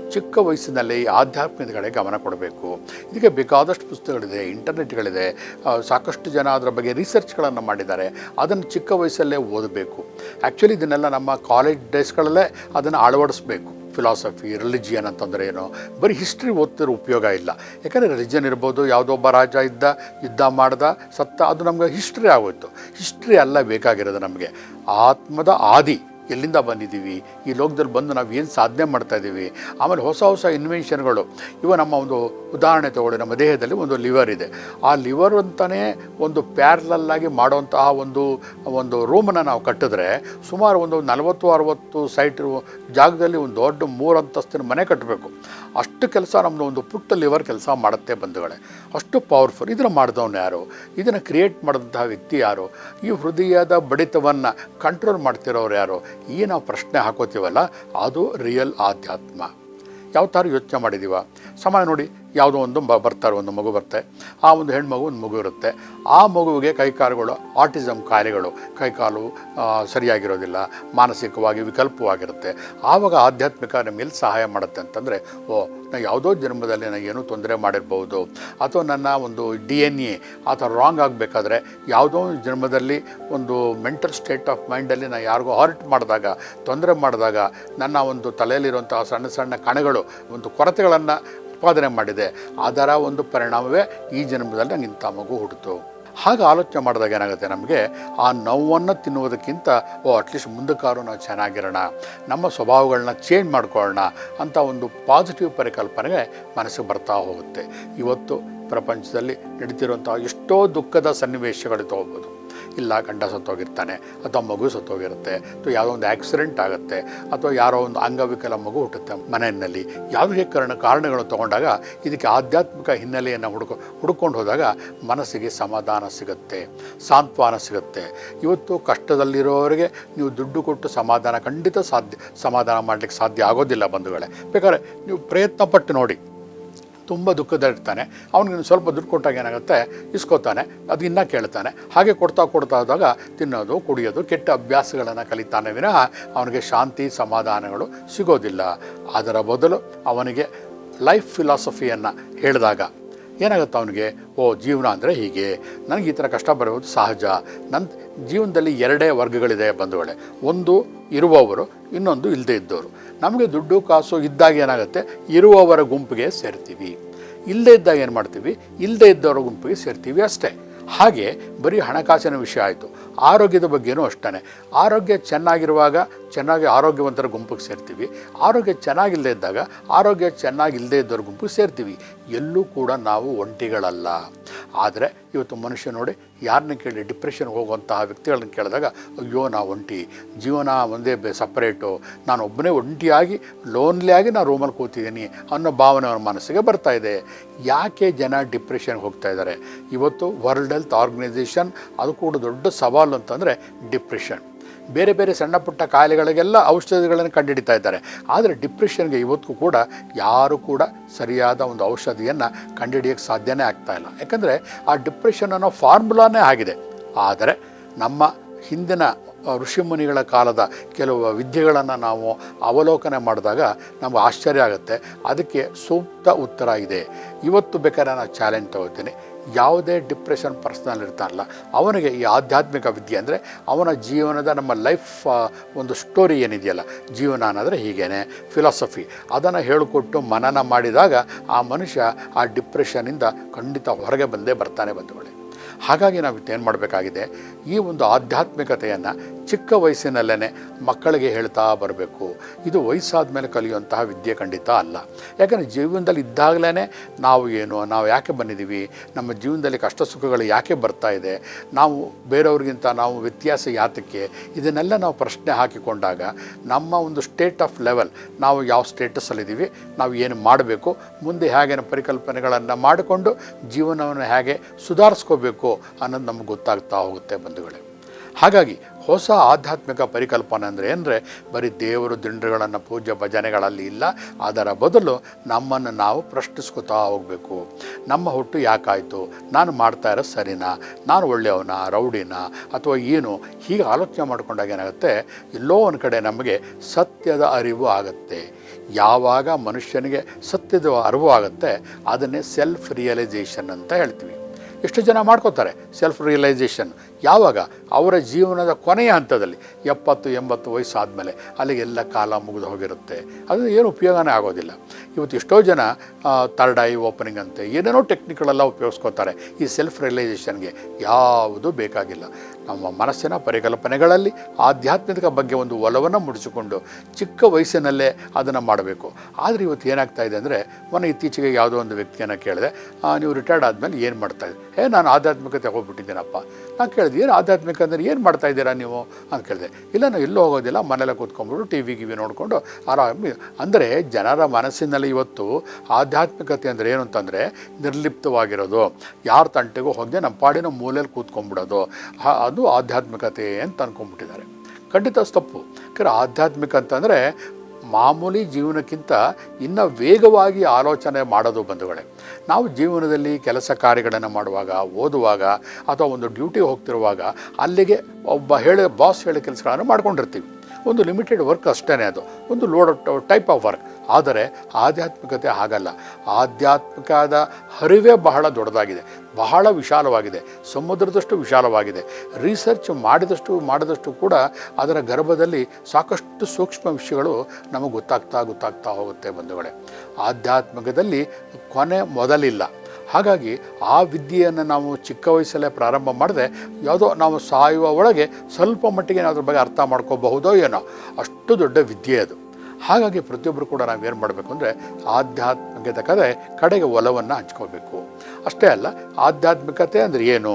ಚಿಕ್ಕ ವಯಸ್ಸಿನಲ್ಲಿ ಆಧ್ಯಾತ್ಮಿಕ ಕಡೆ ಗಮನ ಕೊಡಬೇಕು. ಇದಕ್ಕೆ ಬೇಕಾದಷ್ಟು ಪುಸ್ತಕಗಳಿದೆ, ಇಂಟರ್ನೆಟ್ಗಳಿದೆ. ಸಾಕಷ್ಟು ಜನ ಅದರ ಬಗ್ಗೆ ರಿಸರ್ಚ್ಗಳನ್ನು ಮಾಡಿದ್ದಾರೆ. ಅದನ್ನು ಚಿಕ್ಕ ವಯಸ್ಸಲ್ಲೇ ಓದಬೇಕು. ಆ್ಯಕ್ಚುಲಿ ಇದನ್ನೆಲ್ಲ ನಮ್ಮ ಕಾಲೇಜ್ ಡೇಸ್ಗಳಲ್ಲೇ ಅದನ್ನು ಅಳವಡಿಸ್ಬೇಕು. ಫಿಲಾಸಫಿ, ರಿಲಿಜಿಯನ್ ಅಂತಂದರೆ ಏನು? ಬರೀ ಹಿಸ್ಟ್ರಿ ಓದ್ತಿರೋ ಉಪಯೋಗ ಇಲ್ಲ. ಯಾಕಂದರೆ ರಿಲಿಜನ್ ಇರ್ಬೋದು, ಯಾವುದೋ ಒಬ್ಬ ರಾಜ ಇದ್ದ, ಯುದ್ಧ ಮಾಡ್ದ, ಸತ್ತ, ಅದು ನಮಗೆ ಹಿಸ್ಟ್ರಿ ಆಗೋಯ್ತು. ಹಿಸ್ಟ್ರಿ ಅಲ್ಲ ಬೇಕಾಗಿರೋದು ನಮಗೆ. ಆತ್ಮದ ಆದಿ. ಎಲ್ಲಿಂದ ಬಂದಿದ್ದೀವಿ? ಈ ಲೋಕದಲ್ಲಿ ಬಂದು ನಾವು ಏನು ಸಾಧನೆ ಮಾಡ್ತಾ ಇದ್ದೀವಿ? ಆಮೇಲೆ ಹೊಸ ಹೊಸ ಇನ್ವೆನ್ಷನ್ಗಳು ಇವು ನಮ್ಮ ಒಂದು ಉದಾಹರಣೆ ತಗೊಳ್ಳಿ. ನಮ್ಮ ದೇಹದಲ್ಲಿ ಒಂದು ಲಿವರ್ ಇದೆ. ಆ ಲಿವರ್ ಅಂತಲೇ ಒಂದು ಪ್ಯಾರ್ಲಲ್ಲಾಗಿ ಮಾಡುವಂತಹ ಒಂದು ಒಂದು ರೂಮನ್ನು ನಾವು ಕಟ್ಟಿದ್ರೆ ಸುಮಾರು ಒಂದು ನಲವತ್ತು, ಅರವತ್ತು ಸೈಟ್ ಜಾಗದಲ್ಲಿ ಒಂದು ದೊಡ್ಡ ಮೂರು ಅಂತಸ್ತಿನ ಮನೆ ಕಟ್ಟಬೇಕು. ಅಷ್ಟು ಕೆಲಸ ನಮ್ಮದು ಒಂದು ಪುಟ್ಟ ಲಿವರ್ ಕೆಲಸ ಮಾಡುತ್ತೆ ಬಂಧುಗಳೇ. ಅಷ್ಟು ಪವರ್ಫುಲ್ ಇದನ್ನು ಮಾಡಿದವನು ಯಾರು? ಇದನ್ನು ಕ್ರಿಯೇಟ್ ಮಾಡಿದಂತಹ ವ್ಯಕ್ತಿ ಯಾರು? ಈ ಹೃದಯದ ಬಡಿತವನ್ನು ಕಂಟ್ರೋಲ್ ಮಾಡ್ತಿರೋರು ಯಾರು? ಈ ನಾವು ಪ್ರಶ್ನೆ ಹಾಕೋತೀವಲ್ಲ ಅದು ರಿಯಲ್ ಆಧ್ಯಾತ್ಮ. ಯಾವ ಥರ ಯೋಚನೆ ಮಾಡಿದ್ದೀವ ಸಮಯ ನೋಡಿ ಯಾವುದೋ ಒಂದು ಬ ಬರ್ತಾರೆ, ಒಂದು ಮಗು ಬರುತ್ತೆ. ಆ ಒಂದು ಹೆಣ್ಮಗು ಒಂದು ಮಗು ಇರುತ್ತೆ. ಆ ಮಗುವಿಗೆ ಕೈಕಾಲುಗಳು ಆರ್ಟಿಸಮ್ ಕಾಯಿಲೆಗಳು ಕೈಕಾಲು ಸರಿಯಾಗಿರೋದಿಲ್ಲ, ಮಾನಸಿಕವಾಗಿ ವಿಕಲ್ಪವಾಗಿರುತ್ತೆ. ಆವಾಗ ಆಧ್ಯಾತ್ಮಿಕ ನಮ್ಗೆ ಸಹಾಯ ಮಾಡುತ್ತೆ ಅಂತಂದರೆ, ಓ, ನಾ ಯಾವುದೋ ಜನ್ಮದಲ್ಲಿ ನಾನು ಏನೋ ತೊಂದರೆ ಮಾಡಿರ್ಬೋದು, ಅಥವಾ ನನ್ನ ಒಂದು ಡಿ ಎನ್ ಎ ಆ ಥರ ರಾಂಗ್ ಆಗಬೇಕಾದ್ರೆ, ಯಾವುದೋ ಒಂದು ಜನ್ಮದಲ್ಲಿ ಒಂದು ಮೆಂಟಲ್ ಸ್ಟೇಟ್ ಆಫ್ ಮೈಂಡಲ್ಲಿ ನಾನು ಯಾರಿಗೋ ಹಾರ್ಟ್ ಮಾಡಿದಾಗ, ತೊಂದರೆ ಮಾಡಿದಾಗ, ನನ್ನ ಒಂದು ತಲೆಯಲ್ಲಿರುವಂಥ ಸಣ್ಣ ಸಣ್ಣ ಕಣಗಳು, ಒಂದು ಕೊರತೆಗಳನ್ನು ಉತ್ಪಾದನೆ ಮಾಡಿದೆ. ಅದರ ಒಂದು ಪರಿಣಾಮವೇ ಈ ಜನ್ಮದಲ್ಲಿ ನಂಗೆ ಇಂಥ ಮಗು ಹುಟ್ಟಿತು. ಹಾಗೆ ಆಲೋಚನೆ ಮಾಡಿದಾಗ ಏನಾಗುತ್ತೆ ನಮಗೆ? ಆ ನೋವನ್ನು ತಿನ್ನುವುದಕ್ಕಿಂತ, ಓ ಅಟ್ಲೀಸ್ಟ್ ಮುಂದಕ್ಕಾದ್ರೂ ನಾವು ಚೆನ್ನಾಗಿರೋಣ. ನಮ್ಮ ಸ್ವಭಾವಗಳನ್ನ ಚೇಂಜ್ ಮಾಡ್ಕೊಳ್ಳೋಣ ಅಂತ ಒಂದು ಪಾಸಿಟಿವ್ ಪರಿಕಲ್ಪನೆಗೆ ಮನಸ್ಸಿಗೆ ಬರ್ತಾ ಹೋಗುತ್ತೆ. ಇವತ್ತು ಪ್ರಪಂಚದಲ್ಲಿ ನಡೀತಿರುವಂಥ ಎಷ್ಟೋ ದುಃಖದ ಸನ್ನಿವೇಶಗಳು ತಗೋಬೋದು. ಇಲ್ಲ, ಗಂಡ ಸತ್ತೋಗಿರ್ತಾನೆ, ಅಥವಾ ಮಗು ಸತ್ತೋಗಿರುತ್ತೆ, ಅಥವಾ ಯಾವುದೋ ಒಂದು ಆಕ್ಸಿಡೆಂಟ್ ಆಗುತ್ತೆ, ಅಥವಾ ಯಾರೋ ಒಂದು ಅಂಗವಿಕಲ ಮಗು ಹುಟ್ಟುತ್ತೆ ಮನೆಯಲ್ಲಿ ಯಾವುದೇ ಕಾರಣ ಕಾರಣಗಳನ್ನು ತಗೊಂಡಾಗ ಇದಕ್ಕೆ ಆಧ್ಯಾತ್ಮಿಕ ಹಿನ್ನೆಲೆಯನ್ನು ಹುಡುಕ, ಹುಡುಕೊಂಡು ಹೋದಾಗ ಮನಸ್ಸಿಗೆ ಸಮಾಧಾನ ಸಿಗುತ್ತೆ, ಸಾಂತ್ವನ ಸಿಗುತ್ತೆ. ಇವತ್ತು ಕಷ್ಟದಲ್ಲಿರೋರಿಗೆ ನೀವು ದುಡ್ಡು ಕೊಟ್ಟು ಸಮಾಧಾನ ಖಂಡಿತ ಸಾಧ್ಯ, ಸಮಾಧಾನ ಮಾಡಲಿಕ್ಕೆ ಸಾಧ್ಯ ಆಗೋದಿಲ್ಲ ಬಂಧುಗಳೇ. ಬೇಕಾದ್ರೆ ನೀವು ಪ್ರಯತ್ನ ಪಟ್ಟು ನೋಡಿ. ತುಂಬ ದುಃಖದಲ್ಲಿರ್ತಾನೆ ಅವ್ನಿಗೆ ಸ್ವಲ್ಪ ದುಡ್ಡು ಕೊಟ್ಟಾಗ ಏನಾಗುತ್ತೆ? ಇಸ್ಕೋತಾನೆ. ಅದು ಇನ್ನೂ ಕೇಳ್ತಾನೆ. ಹಾಗೆ ಕೊಡ್ತಾ ಕೊಡ್ತಾ ಹೋದಾಗ ತಿನ್ನೋದು, ಕುಡಿಯೋದು, ಕೆಟ್ಟ ಅಭ್ಯಾಸಗಳನ್ನು ಕಲಿತಾನೆ ವಿನಃ ಅವನಿಗೆ ಶಾಂತಿ, ಸಮಾಧಾನಗಳು ಸಿಗೋದಿಲ್ಲ. ಅದರ ಬದಲು ಅವನಿಗೆ ಲೈಫ್ ಫಿಲಾಸಫಿಯನ್ನು ಹೇಳಿದಾಗ ಏನಾಗುತ್ತೆ ಅವನಿಗೆ ಓ ಜೀವನ ಅಂದರೆ ಹೀಗೆ. ನನಗೆ ಈ ಥರ ಕಷ್ಟ ಬರೋದು ಸಹಜ. ನನ್ನ ಜೀವನದಲ್ಲಿ ಎರಡೇ ವರ್ಗಗಳಿದೆ ಬಂಧುಗಳೇ. ಒಂದು ಇರುವವರು, ಇನ್ನೊಂದು ಇಲ್ಲದೇ ಇದ್ದವರು. ನಮಗೆ ದುಡ್ಡು, ಕಾಸು ಇದ್ದಾಗ ಏನಾಗುತ್ತೆ? ಇರುವವರ ಗುಂಪಿಗೆ ಸೇರ್ತೀವಿ. ಇಲ್ಲದೇ ಇದ್ದಾಗ ಏನು ಮಾಡ್ತೀವಿ? ಇಲ್ಲದೇ ಇದ್ದವರ ಗುಂಪಿಗೆ ಸೇರ್ತೀವಿ ಅಷ್ಟೇ. ಹಾಗೆ ಬರೀ ಹಣಕಾಸಿನ ವಿಷಯ ಆಯಿತು. ಆರೋಗ್ಯದ ಬಗ್ಗೆನೂ ಅಷ್ಟೇ ಆರೋಗ್ಯ ಚೆನ್ನಾಗಿರುವಾಗ ಚೆನ್ನಾಗಿ ಆರೋಗ್ಯವಂತರ ಗುಂಪಿಗೆ ಸೇರ್ತೀವಿ. ಆರೋಗ್ಯ ಚೆನ್ನಾಗಿಲ್ಲದೆ ಇದ್ದಾಗ ಆರೋಗ್ಯ ಚೆನ್ನಾಗಿಲ್ಲದೆ ಇದ್ದವ್ರ ಗುಂಪಿಗೆ ಸೇರ್ತೀವಿ. ಎಲ್ಲೂ ಕೂಡ ನಾವು ಒಂಟಿಗಳಲ್ಲ. ಆದರೆ ಇವತ್ತು ಮನುಷ್ಯ ನೋಡಿ ಯಾರನ್ನ ಕೇಳಿ ಡಿಪ್ರೆಷನ್ಗೆ ಹೋಗುವಂತಹ ವ್ಯಕ್ತಿಗಳನ್ನ ಕೇಳಿದಾಗ, ಅಯ್ಯೋ ನಾ ಒಂಟಿ. ಜೀವನ ಒಂದೇ ಬೆ ಸಪ್ರೇಟು. ನಾನು ಒಬ್ಬನೇ ಒಂಟಿಯಾಗಿ ಲೋನ್ಲಿ ಆಗಿ ನಾನು ರೂಮಲ್ಲಿ ಕೂತಿದ್ದೀನಿ ಅನ್ನೋ ಭಾವನೆ ಅವ್ರ ಮನಸ್ಸಿಗೆ ಬರ್ತಾ ಇದೆ. ಯಾಕೆ ಜನ ಡಿಪ್ರೆಷನ್ಗೆ ಹೋಗ್ತಾ ಇದ್ದಾರೆ? ಇವತ್ತು ವರ್ಲ್ಡ್ ಹೆಲ್ತ್ ಆರ್ಗನೈಸೇಷನ್ ಅದು ಕೂಡ ದೊಡ್ಡ ಸವಾಲು. ಅಂತಂದರೆ ಡಿಪ್ರೆಷನ್. ಬೇರೆ ಬೇರೆ ಸಣ್ಣ ಪುಟ್ಟ ಕಾಯಿಲೆಗಳಿಗೆಲ್ಲ ಔಷಧಿಗಳನ್ನು ಕಂಡುಹಿಡಿತಾ ಇದ್ದಾರೆ. ಆದರೆ ಡಿಪ್ರೆಷನ್ಗೆ ಇವತ್ತಿಗೂ ಕೂಡ ಯಾರು ಕೂಡ ಸರಿಯಾದ ಒಂದು ಔಷಧಿಯನ್ನು ಕಂಡುಹಿಡಿಯೋಕ್ಕೆ ಸಾಧ್ಯನೇ ಆಗ್ತಾ ಇಲ್ಲ. ಯಾಕಂದರೆ ಆ ಡಿಪ್ರೆಷನ್ ಅನ್ನೋ ಫಾರ್ಮುಲಾನೇ ಆಗಿದೆ. ಆದರೆ ನಮ್ಮ ಹಿಂದಿನ ಋಷಿಮುನಿಗಳ ಕಾಲದ ಕೆಲವು ವಿದ್ಯೆಗಳನ್ನು ನಾವು ಅವಲೋಕನೆ ಮಾಡಿದಾಗ ನಮಗೆ ಆಶ್ಚರ್ಯ ಆಗುತ್ತೆ. ಅದಕ್ಕೆ ಸೂಕ್ತ ಉತ್ತರ ಇದೆ. ಇವತ್ತು ಬೇಕಾದ್ರೆ ನಾನು ಚಾಲೆಂಜ್ ತಗೋತೀನಿ. ಯಾವುದೇ ಡಿಪ್ರೆಷನ್ ಪರ್ಸನಲ್ ಇರ್ತಾನಲ್ಲ ಅವನಿಗೆ ಈ ಆಧ್ಯಾತ್ಮಿಕ ವಿದ್ಯೆ ಅಂದರೆ ಅವನ ಜೀವನದ ನಮ್ಮ ಲೈಫ್ ಒಂದು ಸ್ಟೋರಿ ಏನಿದೆಯಲ್ಲ, ಜೀವನ ಅನ್ನೋದ್ರೆ ಹೀಗೇನೆ. ಫಿಲಾಸಫಿ ಅದನ್ನು ಹೇಳಿಕೊಟ್ಟು ಮನನ ಮಾಡಿದಾಗ ಆ ಮನುಷ್ಯ ಆ ಡಿಪ್ರೆಷನಿಂದ ಖಂಡಿತ ಹೊರಗೆ ಬಂದೇ ಬರ್ತಾನೆ ಬಂಧುಗಳೇ. ಹಾಗಾಗಿ ನಾವು ಏನು ಮಾಡಬೇಕಾಗಿದೆ? ಈ ಒಂದು ಆಧ್ಯಾತ್ಮಿಕತೆಯನ್ನು ಚಿಕ್ಕ ವಯಸ್ಸಿನಲ್ಲೇ ಮಕ್ಕಳಿಗೆ ಹೇಳ್ತಾ ಬರಬೇಕು. ಇದು ವಯಸ್ಸಾದ ಮೇಲೆ ಕಲಿಯುವಂತಹ ವಿದ್ಯೆ ಖಂಡಿತ ಅಲ್ಲ. ಯಾಕಂದರೆ ಜೀವನದಲ್ಲಿ ಇದ್ದಾಗಲೇ ನಾವು ಏನು, ನಾವು ಯಾಕೆ ಬಂದಿದ್ದೀವಿ, ನಮ್ಮ ಜೀವನದಲ್ಲಿ ಕಷ್ಟ ಸುಖಗಳು ಯಾಕೆ ಬರ್ತಾ ಇದೆ, ನಾವು ಬೇರೆಯವ್ರಿಗಿಂತ ನಾವು ವ್ಯತ್ಯಾಸ ಯಾತಕ್ಕೆ, ಇದನ್ನೆಲ್ಲ ನಾವು ಪ್ರಶ್ನೆ ಹಾಕಿಕೊಂಡಾಗ ನಮ್ಮ ಒಂದು ಸ್ಟೇಟ್ ಆಫ್ ಲೆವೆಲ್ ನಾವು ಯಾವ ಸ್ಟೇಟಸಲ್ಲಿದ್ದೀವಿ ನಾವು ಏನು ಮಾಡಬೇಕು, ಮುಂದೆ ಹೇಗೆ ಪರಿಕಲ್ಪನೆಗಳನ್ನು ಮಾಡಿಕೊಂಡು ಜೀವನವನ್ನು ಹೇಗೆ ಸುಧಾರಿಸ್ಕೋಬೇಕು ಅನ್ನೋದು ನಮ್ಗೆ ಗೊತ್ತಾಗ್ತಾ ಹೋಗುತ್ತೆ ಬಂಧುಗಳೇ. ಹಾಗಾಗಿ ಹೊಸ ಆಧ್ಯಾತ್ಮಿಕ ಪರಿಕಲ್ಪನೆ ಅಂದರೆ ಅಂದರೆ ಬರೀ ದೇವರು ದಿಂಡ್ರುಗಳನ್ನು ಪೂಜೆ ಭಜನೆಗಳಲ್ಲಿ ಇಲ್ಲ, ಅದರ ಬದಲು ನಮ್ಮನ್ನು ನಾವು ಪ್ರಶ್ನಿಸ್ಕೊತಾ ಹೋಗಬೇಕು. ನಮ್ಮ ಹುಟ್ಟು ಯಾಕಾಯಿತು? ನಾನು ಮಾಡ್ತಾ ಇರೋ ಸರಿನಾ? ನಾನು ಒಳ್ಳೆಯವನ? ರೌಡಿನ? ಅಥವಾ ಏನು? ಹೀಗೆ ಆಲೋಚನೆ ಮಾಡ್ಕೊಂಡಾಗ ಏನಾಗುತ್ತೆ? ಎಲ್ಲೋ ಒಂದು ಕಡೆ ನಮಗೆ ಸತ್ಯದ ಅರಿವು ಆಗುತ್ತೆ. ಯಾವಾಗ ಮನುಷ್ಯನಿಗೆ ಸತ್ಯದ ಅರಿವು ಆಗುತ್ತೆ, ಅದನ್ನೇ ಸೆಲ್ಫ್ ರಿಯಲೈಸೇಷನ್ ಅಂತ ಹೇಳ್ತೀವಿ. ಎಷ್ಟು ಜನ ಮಾಡ್ಕೋತಾರೆ ಸೆಲ್ಫ್ ರಿಯಲೈಸೇಷನ್ ಯಾವಾಗ? ಅವರ ಜೀವನದ ಕೊನೆಯ ಹಂತದಲ್ಲಿ ಎಪ್ಪತ್ತು ಎಂಬತ್ತು ವಯಸ್ಸು ಆದಮೇಲೆ ಅಲ್ಲಿಗೆ ಎಲ್ಲ ಕಾಲ ಮುಗಿದು ಹೋಗಿರುತ್ತೆ. ಅದು ಏನು ಉಪಯೋಗನೇ ಆಗೋದಿಲ್ಲ. ಇವತ್ತು ಎಷ್ಟೋ ಜನ ಥರ್ಡ್ ಐ ಓಪನಿಂಗ್ ಅಂತೆ ಏನೇನೋ ಟೆಕ್ನಿಕ್ಗಳೆಲ್ಲ ಉಪಯೋಗಿಸ್ಕೋತಾರೆ. ಈ ಸೆಲ್ಫ್ ರಿಯಲೈಸೇಷನ್ಗೆ ಯಾವುದೂ ಬೇಕಾಗಿಲ್ಲ. ನಮ್ಮ ಮನಸ್ಸಿನ ಪರಿಕಲ್ಪನೆಗಳಲ್ಲಿ ಆಧ್ಯಾತ್ಮಿಕ ಬಗ್ಗೆ ಒಂದು ಒಲವನ್ನು ಮುಡಿಸಿಕೊಂಡು ಚಿಕ್ಕ ವಯಸ್ಸಿನಲ್ಲೇ ಅದನ್ನು ಮಾಡಬೇಕು. ಆದರೆ ಇವತ್ತು ಏನಾಗ್ತಾ ಇದೆ ಅಂದರೆ ಮೊನ್ನೆ ಇತ್ತೀಚೆಗೆ ಯಾವುದೋ ಒಂದು ವ್ಯಕ್ತಿಯನ್ನು ಕೇಳಿದೆ "ಆ, ನೀವು ರಿಟೈರ್ಡ್ ಆದಮೇಲೆ ಏನು ಮಾಡ್ತಾ ಇದ್ದೀರಿ ಏ ನಾನು ಆಧ್ಯಾತ್ಮಿಕತೆ ಹೋಗ್ಬಿಟ್ಟಿದ್ದೀನಪ್ಪ. ನಾನು ಕೇಳಿದೆ ಏನು ಆಧ್ಯಾತ್ಮಿಕ ಅಂದರೆ ಏನು ಮಾಡ್ತಾ ಇದ್ದೀರಾ ನೀವು? ಅಂತ ಕೇಳಿದೆ. ಇಲ್ಲ, ನಾವು ಎಲ್ಲೂ ಹೋಗೋದಿಲ್ಲ, ಮನೆಯಲ್ಲೇ ಕೂತ್ಕೊಂಡ್ಬಿಟ್ಟು ಟಿ ವಿ ಗಿವಿ ನೋಡಿಕೊಂಡು ಆರಾಮ ಅಂದರೆ ಜನರ ಮನಸ್ಸಿನಲ್ಲಿ ಇವತ್ತು ಆಧ್ಯಾತ್ಮಿಕತೆ ಅಂದರೆ ಏನು ಅಂತಂದರೆ ನಿರ್ಲಿಪ್ತವಾಗಿರೋದು. ಯಾರ ತಂಟೆಗೂ ಹೋಗದೆ ನಮ್ಮ ಪಾಡಿನ ಮೂಲೆಯಲ್ಲಿ ಕೂತ್ಕೊಂಡ್ಬಿಡೋದು. ಅದು ಆಧ್ಯಾತ್ಮಿಕತೆ ಅಂತ ಅಂದ್ಕೊಂಡ್ಬಿಟ್ಟಿದ್ದಾರೆ ಖಂಡಿತ ತಪ್ಪು. ಯಾಕಂದರೆ ಆಧ್ಯಾತ್ಮಿಕ ಅಂತಂದರೆ ಮಾಮೂಲಿ ಜೀವನಕ್ಕಿಂತ ಇನ್ನು ವೇಗವಾಗಿ ಆಲೋಚನೆ ಮಾಡೋದು ಬಂಧುಗಳೇ. ನಾವು ಜೀವನದಲ್ಲಿ ಕೆಲಸ ಕಾರ್ಯಗಳನ್ನು ಮಾಡುವಾಗ, ಓದುವಾಗ ಅಥವಾ ಒಂದು ಡ್ಯೂಟಿ ಹೋಗ್ತಿರುವಾಗ ಅಲ್ಲಿಗೆ ಒಬ್ಬ ಹೇಳಿ, ಬಾಸ್ ಹೇಳೋ ಕೆಲಸಗಳನ್ನು ಮಾಡ್ಕೊಂಡಿರ್ತೀವಿ. ಒಂದು ಲಿಮಿಟೆಡ್ ವರ್ಕ್ ಅಷ್ಟೇ ಅದು. ಒಂದು ಲೋಡ್ ಟೈಪ್ ಆಫ್ ವರ್ಕ್ ಆದರೆ ಆಧ್ಯಾತ್ಮಿಕತೆ ಹಾಗಲ್ಲ. ಆಧ್ಯಾತ್ಮಿಕದ ಹರಿವೇ ಬಹಳ ದೊಡ್ಡದಾಗಿದೆ. ಬಹಳ ವಿಶಾಲವಾಗಿದೆ. ಸಮುದ್ರದಷ್ಟು ವಿಶಾಲವಾಗಿದೆ. ರಿಸರ್ಚ್ ಮಾಡಿದಷ್ಟು ಮಾಡಿದಷ್ಟು ಕೂಡ ಅದರ ಗರ್ಭದಲ್ಲಿ ಸಾಕಷ್ಟು ಸೂಕ್ಷ್ಮ ವಿಷಯಗಳು ನಮಗೆ ಗೊತ್ತಾಗ್ತಾ ಗೊತ್ತಾಗ್ತಾ ಹೋಗುತ್ತೆ ಬಂಧುಗಳೇ. ಆಧ್ಯಾತ್ಮಿಕದಲ್ಲಿ ಕೊನೆ ಮೊದಲಿಲ್ಲ. ಹಾಗಾಗಿ ಆ ವಿದ್ಯೆಯನ್ನು ನಾವು ಚಿಕ್ಕ ವಯಸ್ಸಲ್ಲೇ ಪ್ರಾರಂಭ ಮಾಡದೆ ಯಾವುದೋ ನಾವು ಸಾಯುವ ಒಳಗೆ ಸ್ವಲ್ಪ ಮಟ್ಟಿಗೆ ನಾವು ಅದ್ರ ಬಗ್ಗೆ ಅರ್ಥ ಮಾಡ್ಕೋಬಹುದೋ ಏನೋ, ಅಷ್ಟು ದೊಡ್ಡ ವಿದ್ಯೆ ಅದು. ಹಾಗಾಗಿ ಪ್ರತಿಯೊಬ್ಬರು ಕೂಡ ನಾವೇನು ಮಾಡಬೇಕು ಅಂದರೆ ಆಧ್ಯಾತ್ಮಕ್ಕೆ ಕಡೆ ಕಡೆಗೆ ಒಲವನ್ನು ಹಂಚ್ಕೋಬೇಕು. ಅಷ್ಟೇ ಅಲ್ಲ, ಆಧ್ಯಾತ್ಮಿಕತೆ ಅಂದರೆ ಏನು?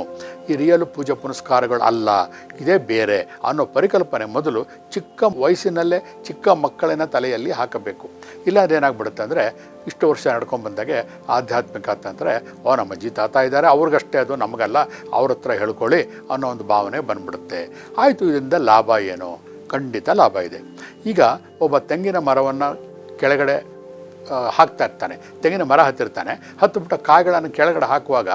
ಈ ರಿಯಲ್ ಪೂಜೆ ಪುನಸ್ಕಾರಗಳು ಅಲ್ಲ, ಇದೇ ಬೇರೆ ಅನ್ನೋ ಪರಿಕಲ್ಪನೆ ಮೊದಲು ಚಿಕ್ಕ ವಯಸ್ಸಿನಲ್ಲೇ ಚಿಕ್ಕ ಮಕ್ಕಳನ್ನ ತಲೆಯಲ್ಲಿ ಹಾಕಬೇಕು. ಇಲ್ಲ ಅದೇನಾಗ್ಬಿಡುತ್ತೆ ಅಂದರೆ, ಇಷ್ಟು ವರ್ಷ ನಡ್ಕೊಂಡು ಬಂದಾಗೆ ಆಧ್ಯಾತ್ಮಿಕ ಅಂತಂದರೆ ಓ ನಮ್ಮ ಅಜ್ಜಿ ತಾತ ಇದ್ದಾರೆ, ಅವ್ರಿಗಷ್ಟೇ ಅದು ನಮಗಲ್ಲ, ಅವ್ರ ಹತ್ರ ಹೇಳ್ಕೊಳ್ಳಿ ಅನ್ನೋ ಒಂದು ಭಾವನೆ ಬಂದ್ಬಿಡುತ್ತೆ. ಆಯಿತು, ಇದರಿಂದ ಲಾಭ ಏನು? ಖಂಡಿತ ಲಾಭ ಇದೆ. ಈಗ ಒಬ್ಬ ತೆಂಗಿನ ಮರವನ್ನು ಕೆಳಗಡೆ ಹಾಕ್ತಾ ಇರ್ತಾನೆ. ತೆಂಗಿನ ಮರ ಹತ್ತಿರ್ತಾನೆ. ಹತ್ತು ಹತ್ತುಬಿಟ್ಟ ಕಾಯಿಗಳನ್ನು ಕೆಳಗಡೆ ಹಾಕುವಾಗ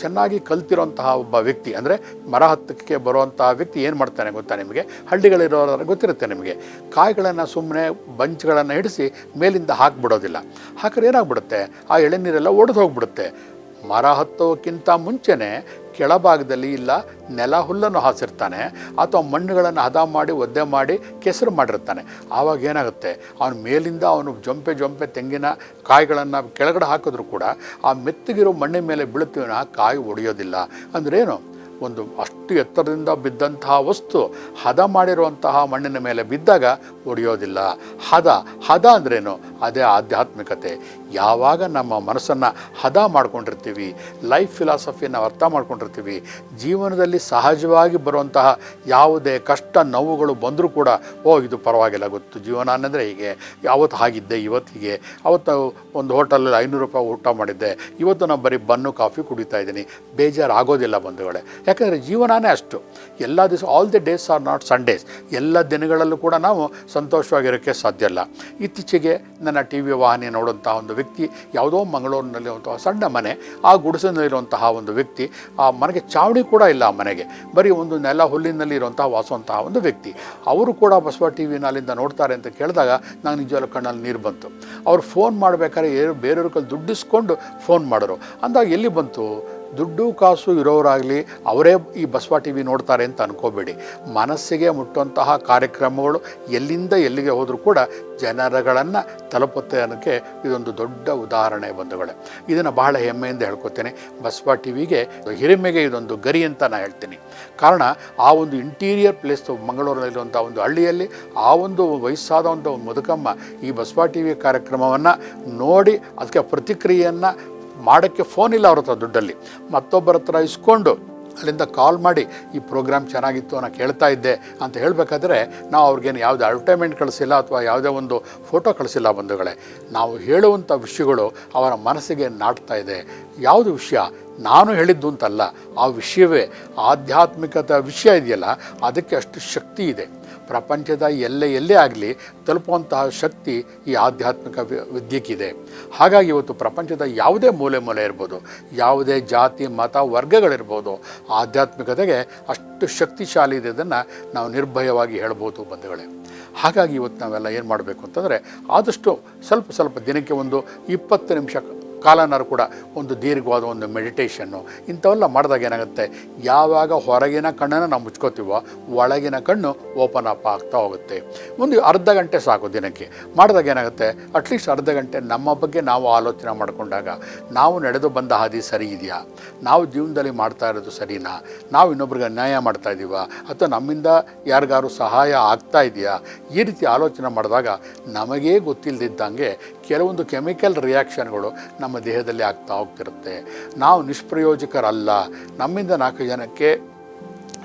ಚೆನ್ನಾಗಿ ಕಲ್ತಿರೋಂತಹ ಒಬ್ಬ ವ್ಯಕ್ತಿ, ಅಂದರೆ ಮರ ಹತ್ತಕ್ಕೆ ಬರುವಂತಹ ವ್ಯಕ್ತಿ ಏನು ಮಾಡ್ತಾನೆ ಗೊತ್ತಾ ನಿಮಗೆ? ಹಳ್ಳಿಗಳಿರೋದ್ರ ಗೊತ್ತಿರುತ್ತೆ ನಿಮಗೆ. ಕಾಯಿಗಳನ್ನು ಸುಮ್ಮನೆ ಬಂಚ್ಗಳನ್ನು ಹಿಡಿಸಿ ಮೇಲಿಂದ ಹಾಕ್ಬಿಡೋದಿಲ್ಲ. ಹಾಕಿದ್ರೆ ಏನಾಗ್ಬಿಡುತ್ತೆ? ಆ ಎಳೆನೀರೆಲ್ಲ ಒಡೆದು ಹೋಗ್ಬಿಡುತ್ತೆ. ಮರ ಹತ್ತೋಕ್ಕಿಂತ ಮುಂಚೆನೇ ಕೆಳಭಾಗದಲ್ಲಿ ಇಲ್ಲ, ನೆಲ ಹುಲ್ಲನ್ನು ಹಾಸಿರ್ತಾನೆ, ಅಥವಾ ಮಣ್ಣುಗಳನ್ನು ಹದ ಮಾಡಿ, ಒದ್ದೆ ಮಾಡಿ ಕೆಸರು ಮಾಡಿರ್ತಾನೆ. ಆವಾಗ ಏನಾಗುತ್ತೆ? ಅವನು ಮೇಲಿಂದ ಅವನು ಜೊಂಪೆ ಜೊಂಪೆ ತೆಂಗಿನ ಕಾಯಿಗಳನ್ನು ಕೆಳಗಡೆ ಹಾಕಿದ್ರು ಕೂಡ ಆ ಮೆತ್ತಗಿರೋ ಮಣ್ಣಿನ ಮೇಲೆ ಬೀಳುತ್ತೀವಿ ಆ ಕಾಯಿ ಒಡೆಯೋದಿಲ್ಲ. ಅಂದ್ರೇನು ಒಂದು ಅಷ್ಟು ಎತ್ತರದಿಂದ ಬಿದ್ದಂತಹ ವಸ್ತು, ಹದ ಮಾಡಿರುವಂತಹ ಮಣ್ಣಿನ ಮೇಲೆ ಬಿದ್ದಾಗ ಒಡೆಯೋದಿಲ್ಲ. ಹದ ಹದ ಅಂದ್ರೇನು ಅದೇ ಆಧ್ಯಾತ್ಮಿಕತೆ. ಯಾವಾಗ ನಮ್ಮ ಮನಸ್ಸನ್ನು ಹದ ಮಾಡ್ಕೊಂಡಿರ್ತೀವಿ ಲೈಫ್ ಫಿಲಾಸಫಿಯನ್ನು ಅರ್ಥ ಮಾಡ್ಕೊಂಡಿರ್ತೀವಿ, ಜೀವನದಲ್ಲಿ ಸಹಜವಾಗಿ ಬರುವಂತಹ ಯಾವುದೇ ಕಷ್ಟ, ನೋವುಗಳು ಬಂದರೂ ಕೂಡ, ಓ, ಇದು ಪರವಾಗಿಲ್ಲ ಗೊತ್ತು. ಜೀವನ ಅನ್ನಂದರೆ ಹೀಗೆ. ಯಾವತ್ತು ಹಾಗಿದ್ದೆ ಇವತ್ತಿಗೆ ಅವತ್ತು ಒಂದು ಹೋಟೆಲಲ್ಲಿ ಐನೂರು ರೂಪಾಯಿ ಊಟ ಮಾಡಿದ್ದೆ. ಇವತ್ತು ನಾನು ಬರೀ ಬನ್ನು, ಕಾಫಿ ಕುಡಿತಾ ಇದ್ದೀನಿ. ಬೇಜಾರು ಆಗೋದಿಲ್ಲ ಬಂಧುಗಳೇ. ಯಾಕಂದರೆ ಜೀವನನೇ ಅಷ್ಟು. ಎಲ್ಲ ದಿವಸ all the days are not Sundays ಎಲ್ಲ ದಿನಗಳಲ್ಲೂ ಕೂಡ ನಾವು ಸಂತೋಷವಾಗಿರೋಕ್ಕೆ ಸಾಧ್ಯ ಇಲ್ಲ. ಇತ್ತೀಚೆಗೆ ನನ್ನ ಟಿ ವಿ ವಾಹಿನಿ ಒಂದು ವ್ಯಕ್ತಿ ಯಾವುದೋ ಮಂಗಳೂರಿನಲ್ಲಿರುವಂತಹ ಸಣ್ಣ ಮನೆ, ಆ ಗುಡಿಸಿನಲ್ಲಿರುವಂತಹ ಒಂದು ವ್ಯಕ್ತಿ, ಆ ಮನೆಗೆ ಚಾವಣಿ ಕೂಡ ಇಲ್ಲ ಆ ಮನೆಗೆ. ಬರೀ ಒಂದು ನೆಲ ಹುಲ್ಲಿನಲ್ಲಿ ಇರುವಂತಹ ವಾಸುವಂತಹ ಒಂದು ವ್ಯಕ್ತಿ. ಅವರು ಕೂಡ ಬಸವ ಟಿ ವಿನಲ್ಲಿಂದ ನೋಡ್ತಾರೆ ಅಂತ ಕೇಳಿದಾಗ ನಾನು ನಿಜವಾಗ್ಲೂ ಕಣ್ಣಲ್ಲಿ ನೀರು ಬಂತು. ಅವ್ರು ಫೋನ್ ಮಾಡಬೇಕಾದ್ರೆ ಬೇರೆಯವ್ರ ಕೈಲಿ ದುಡ್ಡಿಸ್ಕೊಂಡು ಫೋನ್ ಮಾಡೋರು ಅಂದಾಗ ಎಲ್ಲಿ ಬಂತು? ದುಡ್ಡು ಕಾಸು ಇರೋರಾಗಲಿ ಅವರೇ ಈ ಬಸವ ಟಿ ವಿ ನೋಡ್ತಾರೆ ಅಂತ ಅನ್ಕೋಬೇಡಿ. ಮನಸ್ಸಿಗೆ ಮುಟ್ಟುವಂತಹ ಕಾರ್ಯಕ್ರಮಗಳು ಎಲ್ಲಿಂದ ಎಲ್ಲಿಗೆ ಹೋದರೂ ಕೂಡ ಜನರಗಳನ್ನು ತಲುಪುತ್ತೆ ಅನ್ನೋಕ್ಕೆ ಇದೊಂದು ದೊಡ್ಡ ಉದಾಹರಣೆ ಬಂಧುಗಳೇ. ಇದನ್ನು ಬಹಳ ಹೆಮ್ಮೆಯಿಂದ ಹೇಳ್ಕೊತೇನೆ. ಬಸವ ಟಿ ವಿಗೆ ಹಿರಿಮೆಗೆ ಇದೊಂದು ಗರಿ ಅಂತ ನಾನು ಹೇಳ್ತೀನಿ. ಕಾರಣ ಆ ಒಂದು ಇಂಟೀರಿಯರ್ ಪ್ಲೇಸ್ ಮಂಗಳೂರಿನಲ್ಲಿರುವಂಥ ಒಂದು ಹಳ್ಳಿಯಲ್ಲಿ ಆ ಒಂದು ವಯಸ್ಸಾದ ಒಂದು ಮುದುಕಮ್ಮ ಈ ಬಸವ ಟಿ ವಿ ಕಾರ್ಯಕ್ರಮವನ್ನು ನೋಡಿ ಅದಕ್ಕೆ ಪ್ರತಿಕ್ರಿಯೆಯನ್ನು ಮಾಡೋಕ್ಕೆ ಫೋನ್ ಇಲ್ಲ ಅವ್ರ ಹತ್ರ ದುಡ್ಡಲ್ಲಿ. ಮತ್ತೊಬ್ಬರ ಹತ್ರ ಇಸ್ಕೊಂಡು ಅಲ್ಲಿಂದ ಕಾಲ್ ಮಾಡಿ, ಈ ಪ್ರೋಗ್ರಾಮ್ ಚೆನ್ನಾಗಿತ್ತು ಅನ್ನೋ ಕೇಳ್ತಾ ಇದ್ದೆ ಅಂತ ಹೇಳಬೇಕಾದ್ರೆ ನಾವು ಅವ್ರಿಗೇನು ಯಾವುದೇ ಅಡ್ವರ್ಟೈಸ್ಮೆಂಟ್ ಕಳಿಸಿಲ್ಲ ಅಥವಾ ಯಾವುದೇ ಒಂದು ಫೋಟೋ ಕಳಿಸಿಲ್ಲ ಬಂಧುಗಳೇ. ನಾವು ಹೇಳುವಂಥ ವಿಷಯಗಳು ಅವರ ಮನಸ್ಸಿಗೆ ನಾಟ್ತಾ ಇದೆ. ಯಾವುದು ವಿಷಯ? ನಾನು ಹೇಳಿದ್ದು ಅಂತಲ್ಲ. ಆ ವಿಷಯವೇ. ಆಧ್ಯಾತ್ಮಿಕತೆ ವಿಷಯ ಇದೆಯಲ್ಲ, ಅದಕ್ಕೆ ಅಷ್ಟು ಶಕ್ತಿ ಇದೆ. ಪ್ರಪಂಚದ ಎಲ್ಲೇ ಎಲ್ಲೇ ಆಗಲಿ ತಲುಪುವಂತಹ ಶಕ್ತಿ ಈ ಆಧ್ಯಾತ್ಮಿಕ ವಿದ್ಯೆಗಿದೆ ಹಾಗಾಗಿ ಇವತ್ತು ಪ್ರಪಂಚದ ಯಾವುದೇ ಮೂಲೆ ಮೂಲೆ ಇರ್ಬೋದು, ಯಾವುದೇ ಜಾತಿ, ಮತ, ವರ್ಗಗಳಿರ್ಬೋದು, ಆಧ್ಯಾತ್ಮಿಕತೆಗೆ ಅಷ್ಟು ಶಕ್ತಿಶಾಲಿ ಇದೆ ಇದನ್ನು ನಾವು ನಿರ್ಭಯವಾಗಿ ಹೇಳ್ಬೋದು ಬಂಧುಗಳೇ. ಹಾಗಾಗಿ ಇವತ್ತು ನಾವೆಲ್ಲ ಏನು ಮಾಡಬೇಕು ಅಂತಂದರೆ ಆದಷ್ಟು ಸ್ವಲ್ಪ ಸ್ವಲ್ಪ ದಿನಕ್ಕೆ ಒಂದು ಇಪ್ಪತ್ತು ನಿಮಿಷ ಕಾಲನಾರು ಕೂಡ ಒಂದು ದೀರ್ಘವಾದ ಒಂದು ಮೆಡಿಟೇಷನ್ನು ಇಂಥವೆಲ್ಲ ಮಾಡಿದಾಗ ಏನಾಗುತ್ತೆ? ಯಾವಾಗ ಹೊರಗಿನ ಕಣ್ಣನ್ನು ನಾವು ಮುಚ್ಕೋತೀವೋ ಒಳಗಿನ ಕಣ್ಣು ಓಪನ್ ಅಪ್ ಆಗ್ತಾ ಹೋಗುತ್ತೆ. ಒಂದು ಅರ್ಧ ಗಂಟೆ ಸಾಕು ದಿನಕ್ಕೆ. ಮಾಡಿದಾಗ ಏನಾಗುತ್ತೆ? ಅಟ್ಲೀಸ್ಟ್ ಅರ್ಧ ಗಂಟೆ ನಮ್ಮ ಬಗ್ಗೆ ನಾವು ಆಲೋಚನೆ ಮಾಡಿಕೊಂಡಾಗ ನಾವು ನಡೆದು ಬಂದ ಹಾದಿ ಸರಿ ಇದೆಯಾ? ನಾವು ಜೀವನದಲ್ಲಿ ಮಾಡ್ತಾ ಇರೋದು ಸರಿನಾ? ನಾವು ಇನ್ನೊಬ್ರಿಗೆ ಅನ್ಯಾಯ ಮಾಡ್ತಾ ಇದ್ದೀವಾ ಅಥವಾ ನಮ್ಮಿಂದ ಯಾರಿಗಾರು ಸಹಾಯ ಆಗ್ತಾ ಇದೆಯಾ? ಈ ರೀತಿ ಆಲೋಚನೆ ಮಾಡಿದಾಗ ನಮಗೇ ಗೊತ್ತಿಲ್ಲದಿದ್ದಂಗೆ ಕೆಲವೊಂದು ಕೆಮಿಕಲ್ ರಿಯಾಕ್ಷನ್ಗಳು ನಮ್ಮ ದೇಹದಲ್ಲಿ ಆಗ್ತಾ ಹೋಗ್ತಿರುತ್ತೆ. ನಾವು ನಿಷ್ಪ್ರಯೋಜಕರಲ್ಲ. ನಮ್ಮಿಂದ ನಾಲ್ಕು ಜನಕ್ಕೆ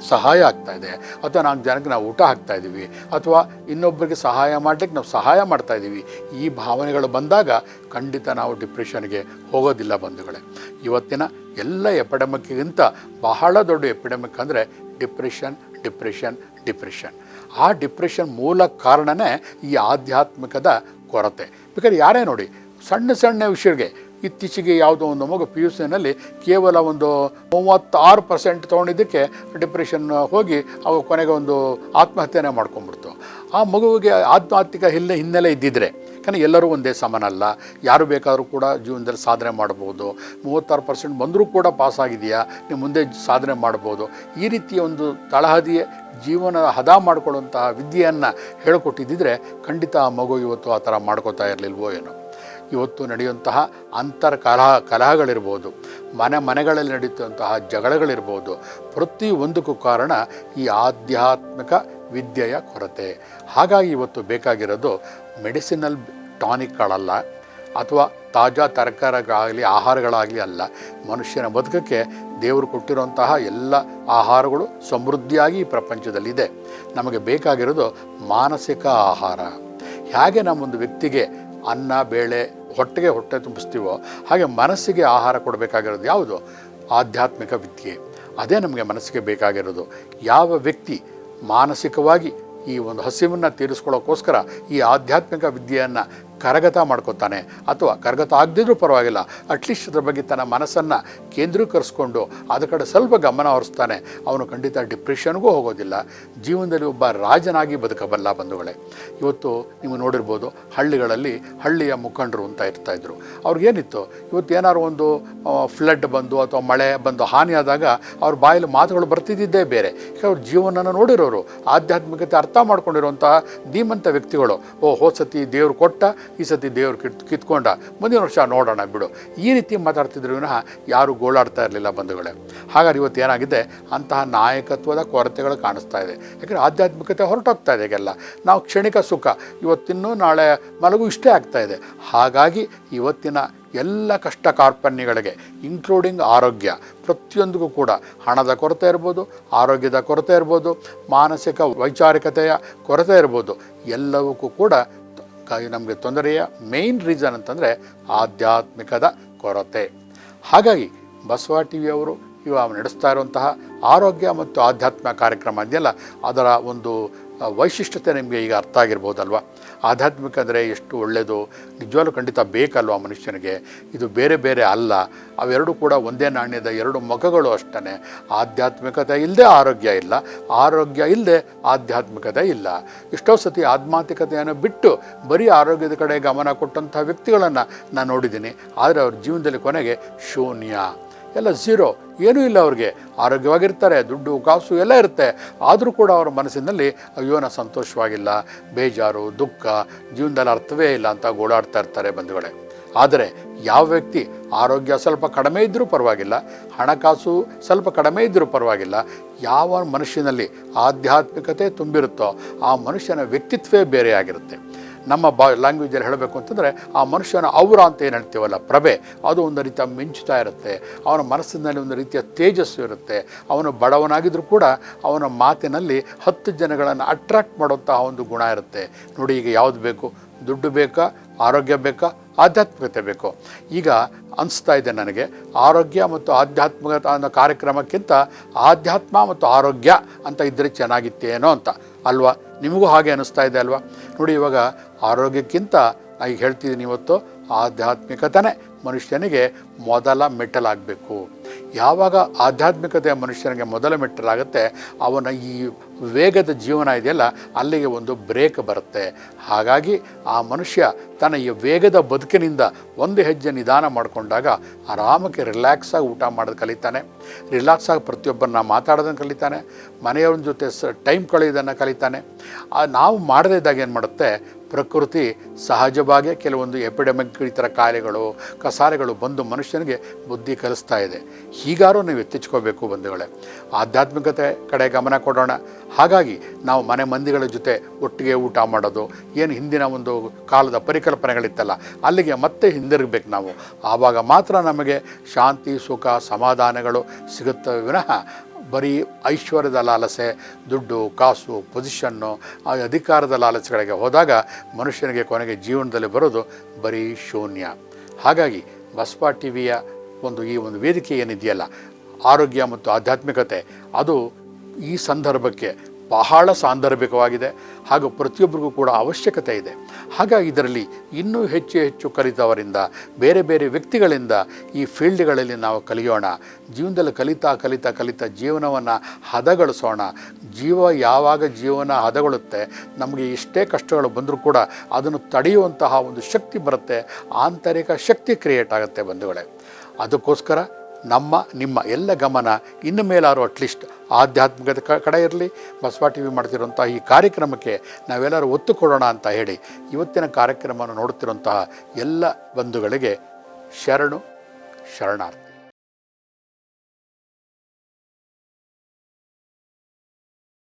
ಸಹಾಯ ಆಗ್ತಾ ಇದೆ. ಅಥವಾ ನಾಲ್ಕು ಜನಕ್ಕೆ ನಾವು ಊಟ ಹಾಕ್ತಾ ಇದ್ದೀವಿ. ಅಥವಾ ಇನ್ನೊಬ್ಬರಿಗೆ ಸಹಾಯ ಮಾಡಲಿಕ್ಕೆ ನಾವು ಸಹಾಯ ಮಾಡ್ತಾ ಇದ್ದೀವಿ. ಈ ಭಾವನೆಗಳು ಬಂದಾಗ ಖಂಡಿತ ನಾವು ಡಿಪ್ರೆಷನ್ಗೆ ಹೋಗೋದಿಲ್ಲ ಬಂಧುಗಳೇ. ಇವತ್ತಿನ ಎಲ್ಲ ಎಪಿಡೆಮಿಕ್ಗಿಂತ ಬಹಳ ದೊಡ್ಡ ಎಪಿಡೆಮಿಕ್ ಅಂದರೆ ಡಿಪ್ರೆಷನ್ ಡಿಪ್ರೆಷನ್ ಡಿಪ್ರೆಷನ್. ಆ ಡಿಪ್ರೆಷನ್ ಮೂಲ ಕಾರಣನೇ ಈ ಆಧ್ಯಾತ್ಮಿಕದ ಕೊರತೆ. ಬೇಕಾದ್ರೆ ಯಾರೇ ನೋಡಿ, ಸಣ್ಣ ಸಣ್ಣ ವಿಷಯಗೆ ಇತ್ತೀಚೆಗೆ ಯಾವುದೋ ಒಂದು ಮಗು ಪಿ ಯು ಸಿನಲ್ಲಿ ಕೇವಲ ಒಂದು ಮೂವತ್ತಾರು ಪರ್ಸೆಂಟ್ ತೊಗೊಂಡಿದ್ದಕ್ಕೆ ಡಿಪ್ರೆಷನ್ ಹೋಗಿ ಅವು ಕೊನೆಗೆ ಒಂದು ಆತ್ಮಹತ್ಯೆನೇ ಮಾಡ್ಕೊಂಡ್ಬಿಡ್ತು. ಆ ಮಗುವಿಗೆ ಆತ್ಮಹತ್ಯಕ ಹಿನ್ನೆ, ಹಿನ್ನೆಲೆ ಇದ್ದಿದ್ದರೆ ಯಾಕಂದರೆ ಎಲ್ಲರೂ ಒಂದೇ ಸಮಾನಲ್ಲ. ಯಾರು ಬೇಕಾದರೂ ಕೂಡ ಜೀವನದಲ್ಲಿ ಸಾಧನೆ ಮಾಡ್ಬೋದು. ಮೂವತ್ತಾರು ಪರ್ಸೆಂಟ್ ಬಂದರೂ ಕೂಡ ಪಾಸ್ ಆಗಿದೆಯಾ ನೀವು ಮುಂದೆ ಸಾಧನೆ ಮಾಡ್ಬೋದು. ಈ ರೀತಿಯ ಒಂದು ತಳಹದಿಯ ಜೀವನ ಹದ ಮಾಡ್ಕೊಳ್ಳುವಂತಹ ವಿದ್ಯೆಯನ್ನು ಹೇಳಿಕೊಟ್ಟಿದ್ದಿದ್ರೆ ಖಂಡಿತ ಆ ಮಗು ಇವತ್ತು ಆ ಥರ ಮಾಡ್ಕೋತಾ ಇರಲಿಲ್ವೋ ಏನೋ. ಇವತ್ತು ನಡೆಯುವಂತಹ ಅಂತರ್ ಕಲಹ, ಕಲಹಗಳಿರ್ಬೋದು, ಮನೆ, ಮನೆಗಳಲ್ಲಿ ನಡೆಯುವಂತಹ ಜಗಳಗಳಿರ್ಬೋದು, ಪ್ರತಿ ಒಂದಕ್ಕೂ ಕಾರಣ ಈ ಆಧ್ಯಾತ್ಮಿಕ ವಿದ್ಯೆಯ ಕೊರತೆ. ಹಾಗಾಗಿ ಇವತ್ತು ಬೇಕಾಗಿರೋದು ಮೆಡಿಸಿನಲ್ ಟಾನಿಕ್ಗಳಲ್ಲ, ಅಥವಾ ತಾಜಾ ತರಕಾರಿಗಳಾಗಲಿ, ಆಹಾರಗಳಾಗಲಿ ಅಲ್ಲ, ಮನುಷ್ಯನ ಬದುಕಕ್ಕೆ ದೇವರು ಕೊಟ್ಟಿರುವಂತಹ ಎಲ್ಲ ಆಹಾರಗಳು ಸಮೃದ್ಧಿಯಾಗಿ ಈ ಪ್ರಪಂಚದಲ್ಲಿದೆ. ನಮಗೆ ಬೇಕಾಗಿರೋದು ಮಾನಸಿಕ ಆಹಾರ. ಹೇಗೆ ನಮ್ಮೊಂದು ವ್ಯಕ್ತಿಗೆ ಅನ್ನ, ಬೇಳೆ, ಹೊಟ್ಟೆಗೆ ಹೊಟ್ಟೆ ತುಂಬಿಸ್ತೀವೋ ಹಾಗೆ ಮನಸ್ಸಿಗೆ ಆಹಾರ ಕೊಡಬೇಕಾಗಿರೋದು ಯಾವುದು? ಆಧ್ಯಾತ್ಮಿಕ ವಿದ್ಯೆ. ಅದೇ ನಮಗೆ ಮನಸ್ಸಿಗೆ ಬೇಕಾಗಿರೋದು. ಯಾವ ವ್ಯಕ್ತಿ ಮಾನಸಿಕವಾಗಿ ಈ ಒಂದು ಹಸಿವನ್ನು ತೀರಿಸ್ಕೊಳ್ಳೋಕ್ಕೋಸ್ಕರ ಈ ಆಧ್ಯಾತ್ಮಿಕ ವಿದ್ಯೆಯನ್ನು ಕರಗತ ಮಾಡ್ಕೋತಾನೆ. ಅಥವಾ ಕರಗತ ಆಗದಿದ್ರೂ ಪರವಾಗಿಲ್ಲ. ಅಟ್ಲೀಸ್ಟ್ ಅದ್ರ ಬಗ್ಗೆ ತನ್ನ ಮನಸ್ಸನ್ನು ಕೇಂದ್ರೀಕರಿಸ್ಕೊಂಡು ಅದ್ರ ಕಡೆ ಸ್ವಲ್ಪ ಗಮನ ಹರಿಸ್ತಾನೆ. ಅವನು ಖಂಡಿತ ಡಿಪ್ರೆಷನ್ಗೂ ಹೋಗೋದಿಲ್ಲ. ಜೀವನದಲ್ಲಿ ಒಬ್ಬ ರಾಜನಾಗಿ ಬದುಕಬಲ್ಲ ಬಂಧುಗಳೇ. ಇವತ್ತು ನೀವು ನೋಡಿರ್ಬೋದು ಹಳ್ಳಿಗಳಲ್ಲಿ ಹಳ್ಳಿಯ ಮುಖಂಡರು ಅಂತ ಇರ್ತಾಯಿದ್ರು ಅವ್ರಿಗೇನಿತ್ತು? ಇವತ್ತು ಏನಾದ್ರು ಒಂದು ಫ್ಲಡ್ ಬಂದು ಅಥವಾ ಮಳೆ ಬಂದು ಹಾನಿಯಾದಾಗ ಅವ್ರ ಬಾಯಲ್ಲಿ ಮಾತುಗಳು ಬರ್ತಿದ್ದಿದ್ದೇ ಬೇರೆ. ಅವ್ರ ಜೀವನನ ನೋಡಿರೋರು. ಆಧ್ಯಾತ್ಮಿಕತೆ ಅರ್ಥ ಮಾಡ್ಕೊಂಡಿರುವಂತಹ ಧೀಮಂತ ವ್ಯಕ್ತಿಗಳು. ಓ, ಹೋದ ಸತಿ ದೇವರು ಕೊಟ್ಟ ಈ ಸತಿ ದೇವರು ಕಿತ್, ಕಿತ್ಕೊಂಡ. ಮುಂದಿನ ವರ್ಷ ನೋಡೋಣ ಬಿಡು. ಈ ರೀತಿ ಮಾತಾಡ್ತಿದ್ರು ವಿನಃ ಯಾರೂ ಗೋಳಾಡ್ತಾ ಇರಲಿಲ್ಲ ಬಂಧುಗಳೇ. ಹಾಗಾದ್ರೆ ಇವತ್ತು ಏನಾಗಿದೆ? ಅಂತಹ ನಾಯಕತ್ವದ ಕೊರತೆಗಳು ಕಾಣಿಸ್ತಾ ಇದೆ. ಯಾಕಂದರೆ ಆಧ್ಯಾತ್ಮಿಕತೆ ಹೊರಟೋಗ್ತಾ ಇದೆ ಈಗೆಲ್ಲ. ನಾವು ಕ್ಷಣಿಕ ಸುಖ, ಇವತ್ತಿನ್ನೂ ನಾಳೆ ಮಲಗು ಇಷ್ಟೇ ಆಗ್ತಾ ಇದೆ. ಹಾಗಾಗಿ ಇವತ್ತಿನ ಎಲ್ಲ ಕಷ್ಟ ಕಾರ್ಪಣ್ಯಗಳಿಗೆ ಇನ್ಕ್ಲೂಡಿಂಗ್ ಆರೋಗ್ಯ, ಪ್ರತಿಯೊಂದಿಗೂ ಕೂಡ ಹಣದ ಕೊರತೆ ಇರ್ಬೋದು, ಆರೋಗ್ಯದ ಕೊರತೆ ಇರ್ಬೋದು, ಮಾನಸಿಕ ವೈಚಾರಿಕತೆಯ ಕೊರತೆ ಇರ್ಬೋದು, ಎಲ್ಲವಕ್ಕೂ ಕೂಡ ನಮಗೆ ತೊಂದರೆಯ ಮೇಯ್ನ್ ರೀಸನ್ ಅಂತಂದರೆ ಆಧ್ಯಾತ್ಮಿಕದ ಕೊರತೆ. ಹಾಗಾಗಿ ಬಸವ ಟಿ ವಿಯವರು ಇವಾಗ ನಡೆಸ್ತಾ ಇರುವಂತಹ ಆರೋಗ್ಯ ಮತ್ತು ಆಧ್ಯಾತ್ಮ ಕಾರ್ಯಕ್ರಮ ಇದೆಯಲ್ಲ, ಅದರ ಒಂದು ವೈಶಿಷ್ಟ್ಯತೆ ನಿಮಗೆ ಈಗ ಅರ್ಥ ಆಗಿರ್ಬೋದಲ್ವ? ಆಧ್ಯಾತ್ಮಿಕ ಅಂದರೆ ಎಷ್ಟು ಒಳ್ಳೆಯದು ನಿಜವಾಗ್ಲೂ ಖಂಡಿತ ಬೇಕಲ್ವ ಮನುಷ್ಯನಿಗೆ? ಇದು ಬೇರೆ ಬೇರೆ ಅಲ್ಲ. ಅವೆರಡೂ ಕೂಡ ಒಂದೇ ನಾಣ್ಯದ ಎರಡು ಮುಖಗಳು ಅಷ್ಟೇ ಆಧ್ಯಾತ್ಮಿಕತೆ ಇಲ್ಲದೆ ಆರೋಗ್ಯ ಇಲ್ಲ. ಆರೋಗ್ಯ ಇಲ್ಲದೆ ಆಧ್ಯಾತ್ಮಿಕತೆ ಇಲ್ಲ. ಎಷ್ಟೋ ಸತಿ ಆಧ್ಯಾತ್ಮಿಕತೆಯನ್ನು ಬಿಟ್ಟು ಬರೀ ಆರೋಗ್ಯದ ಕಡೆ ಗಮನ ಕೊಟ್ಟಂಥ ವ್ಯಕ್ತಿಗಳನ್ನು ನಾನು ನೋಡಿದ್ದೀನಿ. ಆದರೆ ಅವ್ರ ಜೀವನದಲ್ಲಿ ಕೊನೆಗೆ ಶೂನ್ಯ. ಎಲ್ಲ ಝೀರೋ. ಏನೂ ಇಲ್ಲ ಅವ್ರಿಗೆ. ಆರೋಗ್ಯವಾಗಿರ್ತಾರೆ, ದುಡ್ಡು, ಕಾಸು ಎಲ್ಲ ಇರುತ್ತೆ. ಆದರೂ ಕೂಡ ಅವರ ಮನಸ್ಸಿನಲ್ಲಿ ಅಯ್ಯೋ, ನಾ ಸಂತೋಷವಾಗಿಲ್ಲ, ಬೇಜಾರು, ದುಃಖ, ಜೀವನದಲ್ಲಿ ಅರ್ಥವೇ ಇಲ್ಲ ಅಂತ ಗೋಳಾಡ್ತಾ ಇರ್ತಾರೆ ಬಂಧುಗಳೇ. ಆದರೆ ಯಾವ ವ್ಯಕ್ತಿ ಆರೋಗ್ಯ ಸ್ವಲ್ಪ ಕಡಿಮೆ ಇದ್ದರೂ ಪರವಾಗಿಲ್ಲ ಹಣಕಾಸು ಸ್ವಲ್ಪ ಕಡಿಮೆ ಇದ್ದರೂ ಪರವಾಗಿಲ್ಲ, ಯಾವ ಮನುಷ್ಯನಲ್ಲಿ ಆಧ್ಯಾತ್ಮಿಕತೆ ತುಂಬಿರುತ್ತೋ, ಆ ಮನುಷ್ಯನ ವ್ಯಕ್ತಿತ್ವವೇ ಬೇರೆಯಾಗಿರುತ್ತೆ. ನಮ್ಮ ಬಾ ಲ್ಯಾಂಗ್ವೇಜಲ್ಲಿ ಹೇಳಬೇಕು ಅಂತಂದರೆ, ಆ ಮನುಷ್ಯನ ಔರ ಅಂತ ಏನು ಹೇಳ್ತೀವಲ್ಲ, ಪ್ರಭೆ. ಅದು ಒಂದು ರೀತಿಯ ಮಿಂಚುತ್ತಾ ಇರುತ್ತೆ. ಅವನ ಮನಸ್ಸಿನಲ್ಲಿ ಒಂದು ರೀತಿಯ ತೇಜಸ್ಸು ಇರುತ್ತೆ. ಅವನು ಬಡವನಾಗಿದ್ದರೂ ಕೂಡ ಅವನ ಮಾತಿನಲ್ಲಿ ಹತ್ತು ಜನಗಳನ್ನು ಅಟ್ರಾಕ್ಟ್ ಮಾಡುವಂತಹ ಒಂದು ಗುಣ ಇರುತ್ತೆ. ನೋಡಿ, ಈಗ ಯಾವುದು ಬೇಕು? ದುಡ್ಡು ಬೇಕಾ, ಆರೋಗ್ಯ ಬೇಕಾ, ಆಧ್ಯಾತ್ಮಿಕತೆ ಬೇಕು. ಈಗ ಅನಿಸ್ತಾ ಇದೆ ನನಗೆ, ಆರೋಗ್ಯ ಮತ್ತು ಆಧ್ಯಾತ್ಮಿಕತೆ ಅನ್ನೋ ಕಾರ್ಯಕ್ರಮಕ್ಕಿಂತ ಆಧ್ಯಾತ್ಮ ಮತ್ತು ಆರೋಗ್ಯ ಅಂತ ಇದ್ದರೆ ಚೆನ್ನಾಗಿತ್ತೇನೋ ಅಂತ. ಅಲ್ವಾ? ನಿಮಗೂ ಹಾಗೆ ಅನಿಸ್ತಾ ಇದೆ ಅಲ್ವಾ? ನೋಡಿ, ಇವಾಗ ಆರೋಗ್ಯಕ್ಕಿಂತ ಈಗ ಹೇಳ್ತಿದ್ದೀನಿ ಇವತ್ತು ಆಧ್ಯಾತ್ಮಿಕತೆನೇ ಮನುಷ್ಯನಿಗೆ ಮೊದಲ ಮೆಟ್ಟಲಾಗಬೇಕು. ಯಾವಾಗ ಆಧ್ಯಾತ್ಮಿಕತೆ ಮನುಷ್ಯನಿಗೆ ಮೊದಲ ಮೆಟ್ಟಲಾಗುತ್ತೆ, ಅವನ ಈ ವೇಗದ ಜೀವನ ಇದೆಯಲ್ಲ, ಅಲ್ಲಿಗೆ ಒಂದು ಬ್ರೇಕ್ ಬರುತ್ತೆ. ಹಾಗಾಗಿ ಆ ಮನುಷ್ಯ ತನ್ನ ಈ ವೇಗದ ಬದುಕಿನಿಂದ ಒಂದು ಹೆಜ್ಜೆ ನಿಧಾನ ಮಾಡಿಕೊಂಡಾಗ ಆರಾಮಕ್ಕೆ ರಿಲ್ಯಾಕ್ಸಾಗಿ ಊಟ ಮಾಡೋದು ಕಲಿತಾನೆ. ರಿಲ್ಯಾಕ್ಸಾಗಿ ಪ್ರತಿಯೊಬ್ಬರನ್ನ ಮಾತಾಡೋದನ್ನು ಕಲಿತಾನೆ. ಮನೆಯವ್ರ ಜೊತೆ ಟೈಮ್ ಕಳೆಯೋದನ್ನು ಕಲಿತಾನೆ. ನಾವು ಮಾಡದೇ ಇದ್ದಾಗ ಏನು ಮಾಡುತ್ತೆ? ಪ್ರಕೃತಿ ಸಹಜವಾಗಿ ಕೆಲವೊಂದು ಎಪಿಡೆಮಿಕ್ ಈ ಥರ ಕಾಯಿಲೆಗಳು, ಕಸಾಲೆಗಳು ಬಂದು ಮನುಷ್ಯನಿಗೆ ಬುದ್ಧಿ ಕಲಿಸ್ತಾ ಇದೆ. ಹೀಗಾರು ನೀವು ಎತ್ತಿಚ್ಕೋಬೇಕು ಬಂಧುಗಳೇ. ಆಧ್ಯಾತ್ಮಿಕತೆ ಕಡೆ ಗಮನ ಕೊಡೋಣ. ಹಾಗಾಗಿ ನಾವು ಮನೆ ಮಂದಿಗಳ ಜೊತೆ ಒಟ್ಟಿಗೆ ಊಟ ಮಾಡೋದು, ಏನು ಹಿಂದಿನ ಒಂದು ಕಾಲದ ಪರಿಕಲ್ಪನೆಗಳಿತ್ತಲ್ಲ, ಅಲ್ಲಿಗೆ ಮತ್ತೆ ಹಿಂದಿರುಗಬೇಕು ನಾವು. ಆವಾಗ ಮಾತ್ರ ನಮಗೆ ಶಾಂತಿ, ಸುಖ, ಸಮಾಧಾನಗಳು ಸಿಗುತ್ತವೆ ವಿನಃ ಬರೀ ಐಶ್ವರ್ಯದ ಲಾಲಸೆ, ದುಡ್ಡು, ಕಾಸು, ಪೊಸಿಷನ್ನು ಅಧಿಕಾರದ ಲಾಲಸೆಗಳಿಗೆ ಹೋದಾಗ ಮನುಷ್ಯನಿಗೆ ಕೊನೆಗೆ ಜೀವನದಲ್ಲಿ ಬರೋದು ಬರೀ ಶೂನ್ಯ. ಹಾಗಾಗಿ ಬಸ್ಪ ಟಿ ವಿಯ ಒಂದು ಈ ಒಂದು ವೇದಿಕೆ ಏನಿದೆಯಲ್ಲ, ಆರೋಗ್ಯ ಮತ್ತು ಆಧ್ಯಾತ್ಮಿಕತೆ, ಅದು ಈ ಸಂದರ್ಭಕ್ಕೆ ಬಹಳ ಸಾಂದರ್ಭಿಕವಾಗಿದೆ ಹಾಗೂ ಪ್ರತಿಯೊಬ್ಬರಿಗೂ ಕೂಡ ಅವಶ್ಯಕತೆ ಇದೆ. ಹಾಗಾಗಿ ಇದರಲ್ಲಿ ಇನ್ನೂ ಹೆಚ್ಚು ಹೆಚ್ಚು ಕಲಿತವರಿಂದ, ಬೇರೆ ಬೇರೆ ವ್ಯಕ್ತಿಗಳಿಂದ ಈ ಫೀಲ್ಡ್ಗಳಲ್ಲಿ ನಾವು ಕಲಿಯೋಣ. ಜೀವನದಲ್ಲಿ ಕಲಿತಾ ಕಲಿತಾ ಕಲಿತಾ ಜೀವನವನ್ನು ಹದಗೊಳಿಸೋಣ. ಜೀವ ಯಾವಾಗ ಜೀವನ ಹದಗೊಳ್ಳುತ್ತೆ ನಮಗೆ ಎಷ್ಟೇ ಕಷ್ಟಗಳು ಬಂದರೂ ಕೂಡ ಅದನ್ನು ತಡೆಯುವಂತಹ ಒಂದು ಶಕ್ತಿ ಬರುತ್ತೆ. ಆಂತರಿಕ ಶಕ್ತಿ ಕ್ರಿಯೇಟ್ ಆಗುತ್ತೆ ಬಂಧುಗಳೇ. ಅದಕ್ಕೋಸ್ಕರ ನಮ್ಮ, ನಿಮ್ಮ ಎಲ್ಲ ಗಮನ ಇನ್ನು ಮೇಲಾರೋ ಅಟ್ಲೀಸ್ಟ್ ಆಧ್ಯಾತ್ಮಿಕದ ಕಡೆ ಇರಲಿ, ಬಸವ ಟಿ ವಿ ಮಾಡ್ತಿರೋಂಥ ಈ ಕಾರ್ಯಕ್ರಮಕ್ಕೆ ನಾವೆಲ್ಲರೂ ಒತ್ತು ಕೊಡೋಣ ಅಂತ ಹೇಳಿ ಇವತ್ತಿನ ಕಾರ್ಯಕ್ರಮವನ್ನು ನೋಡುತ್ತಿರುವಂತಹ ಎಲ್ಲ ಬಂಧುಗಳಿಗೆ ಶರಣು, ಶರಣಾರ್ಥಿ.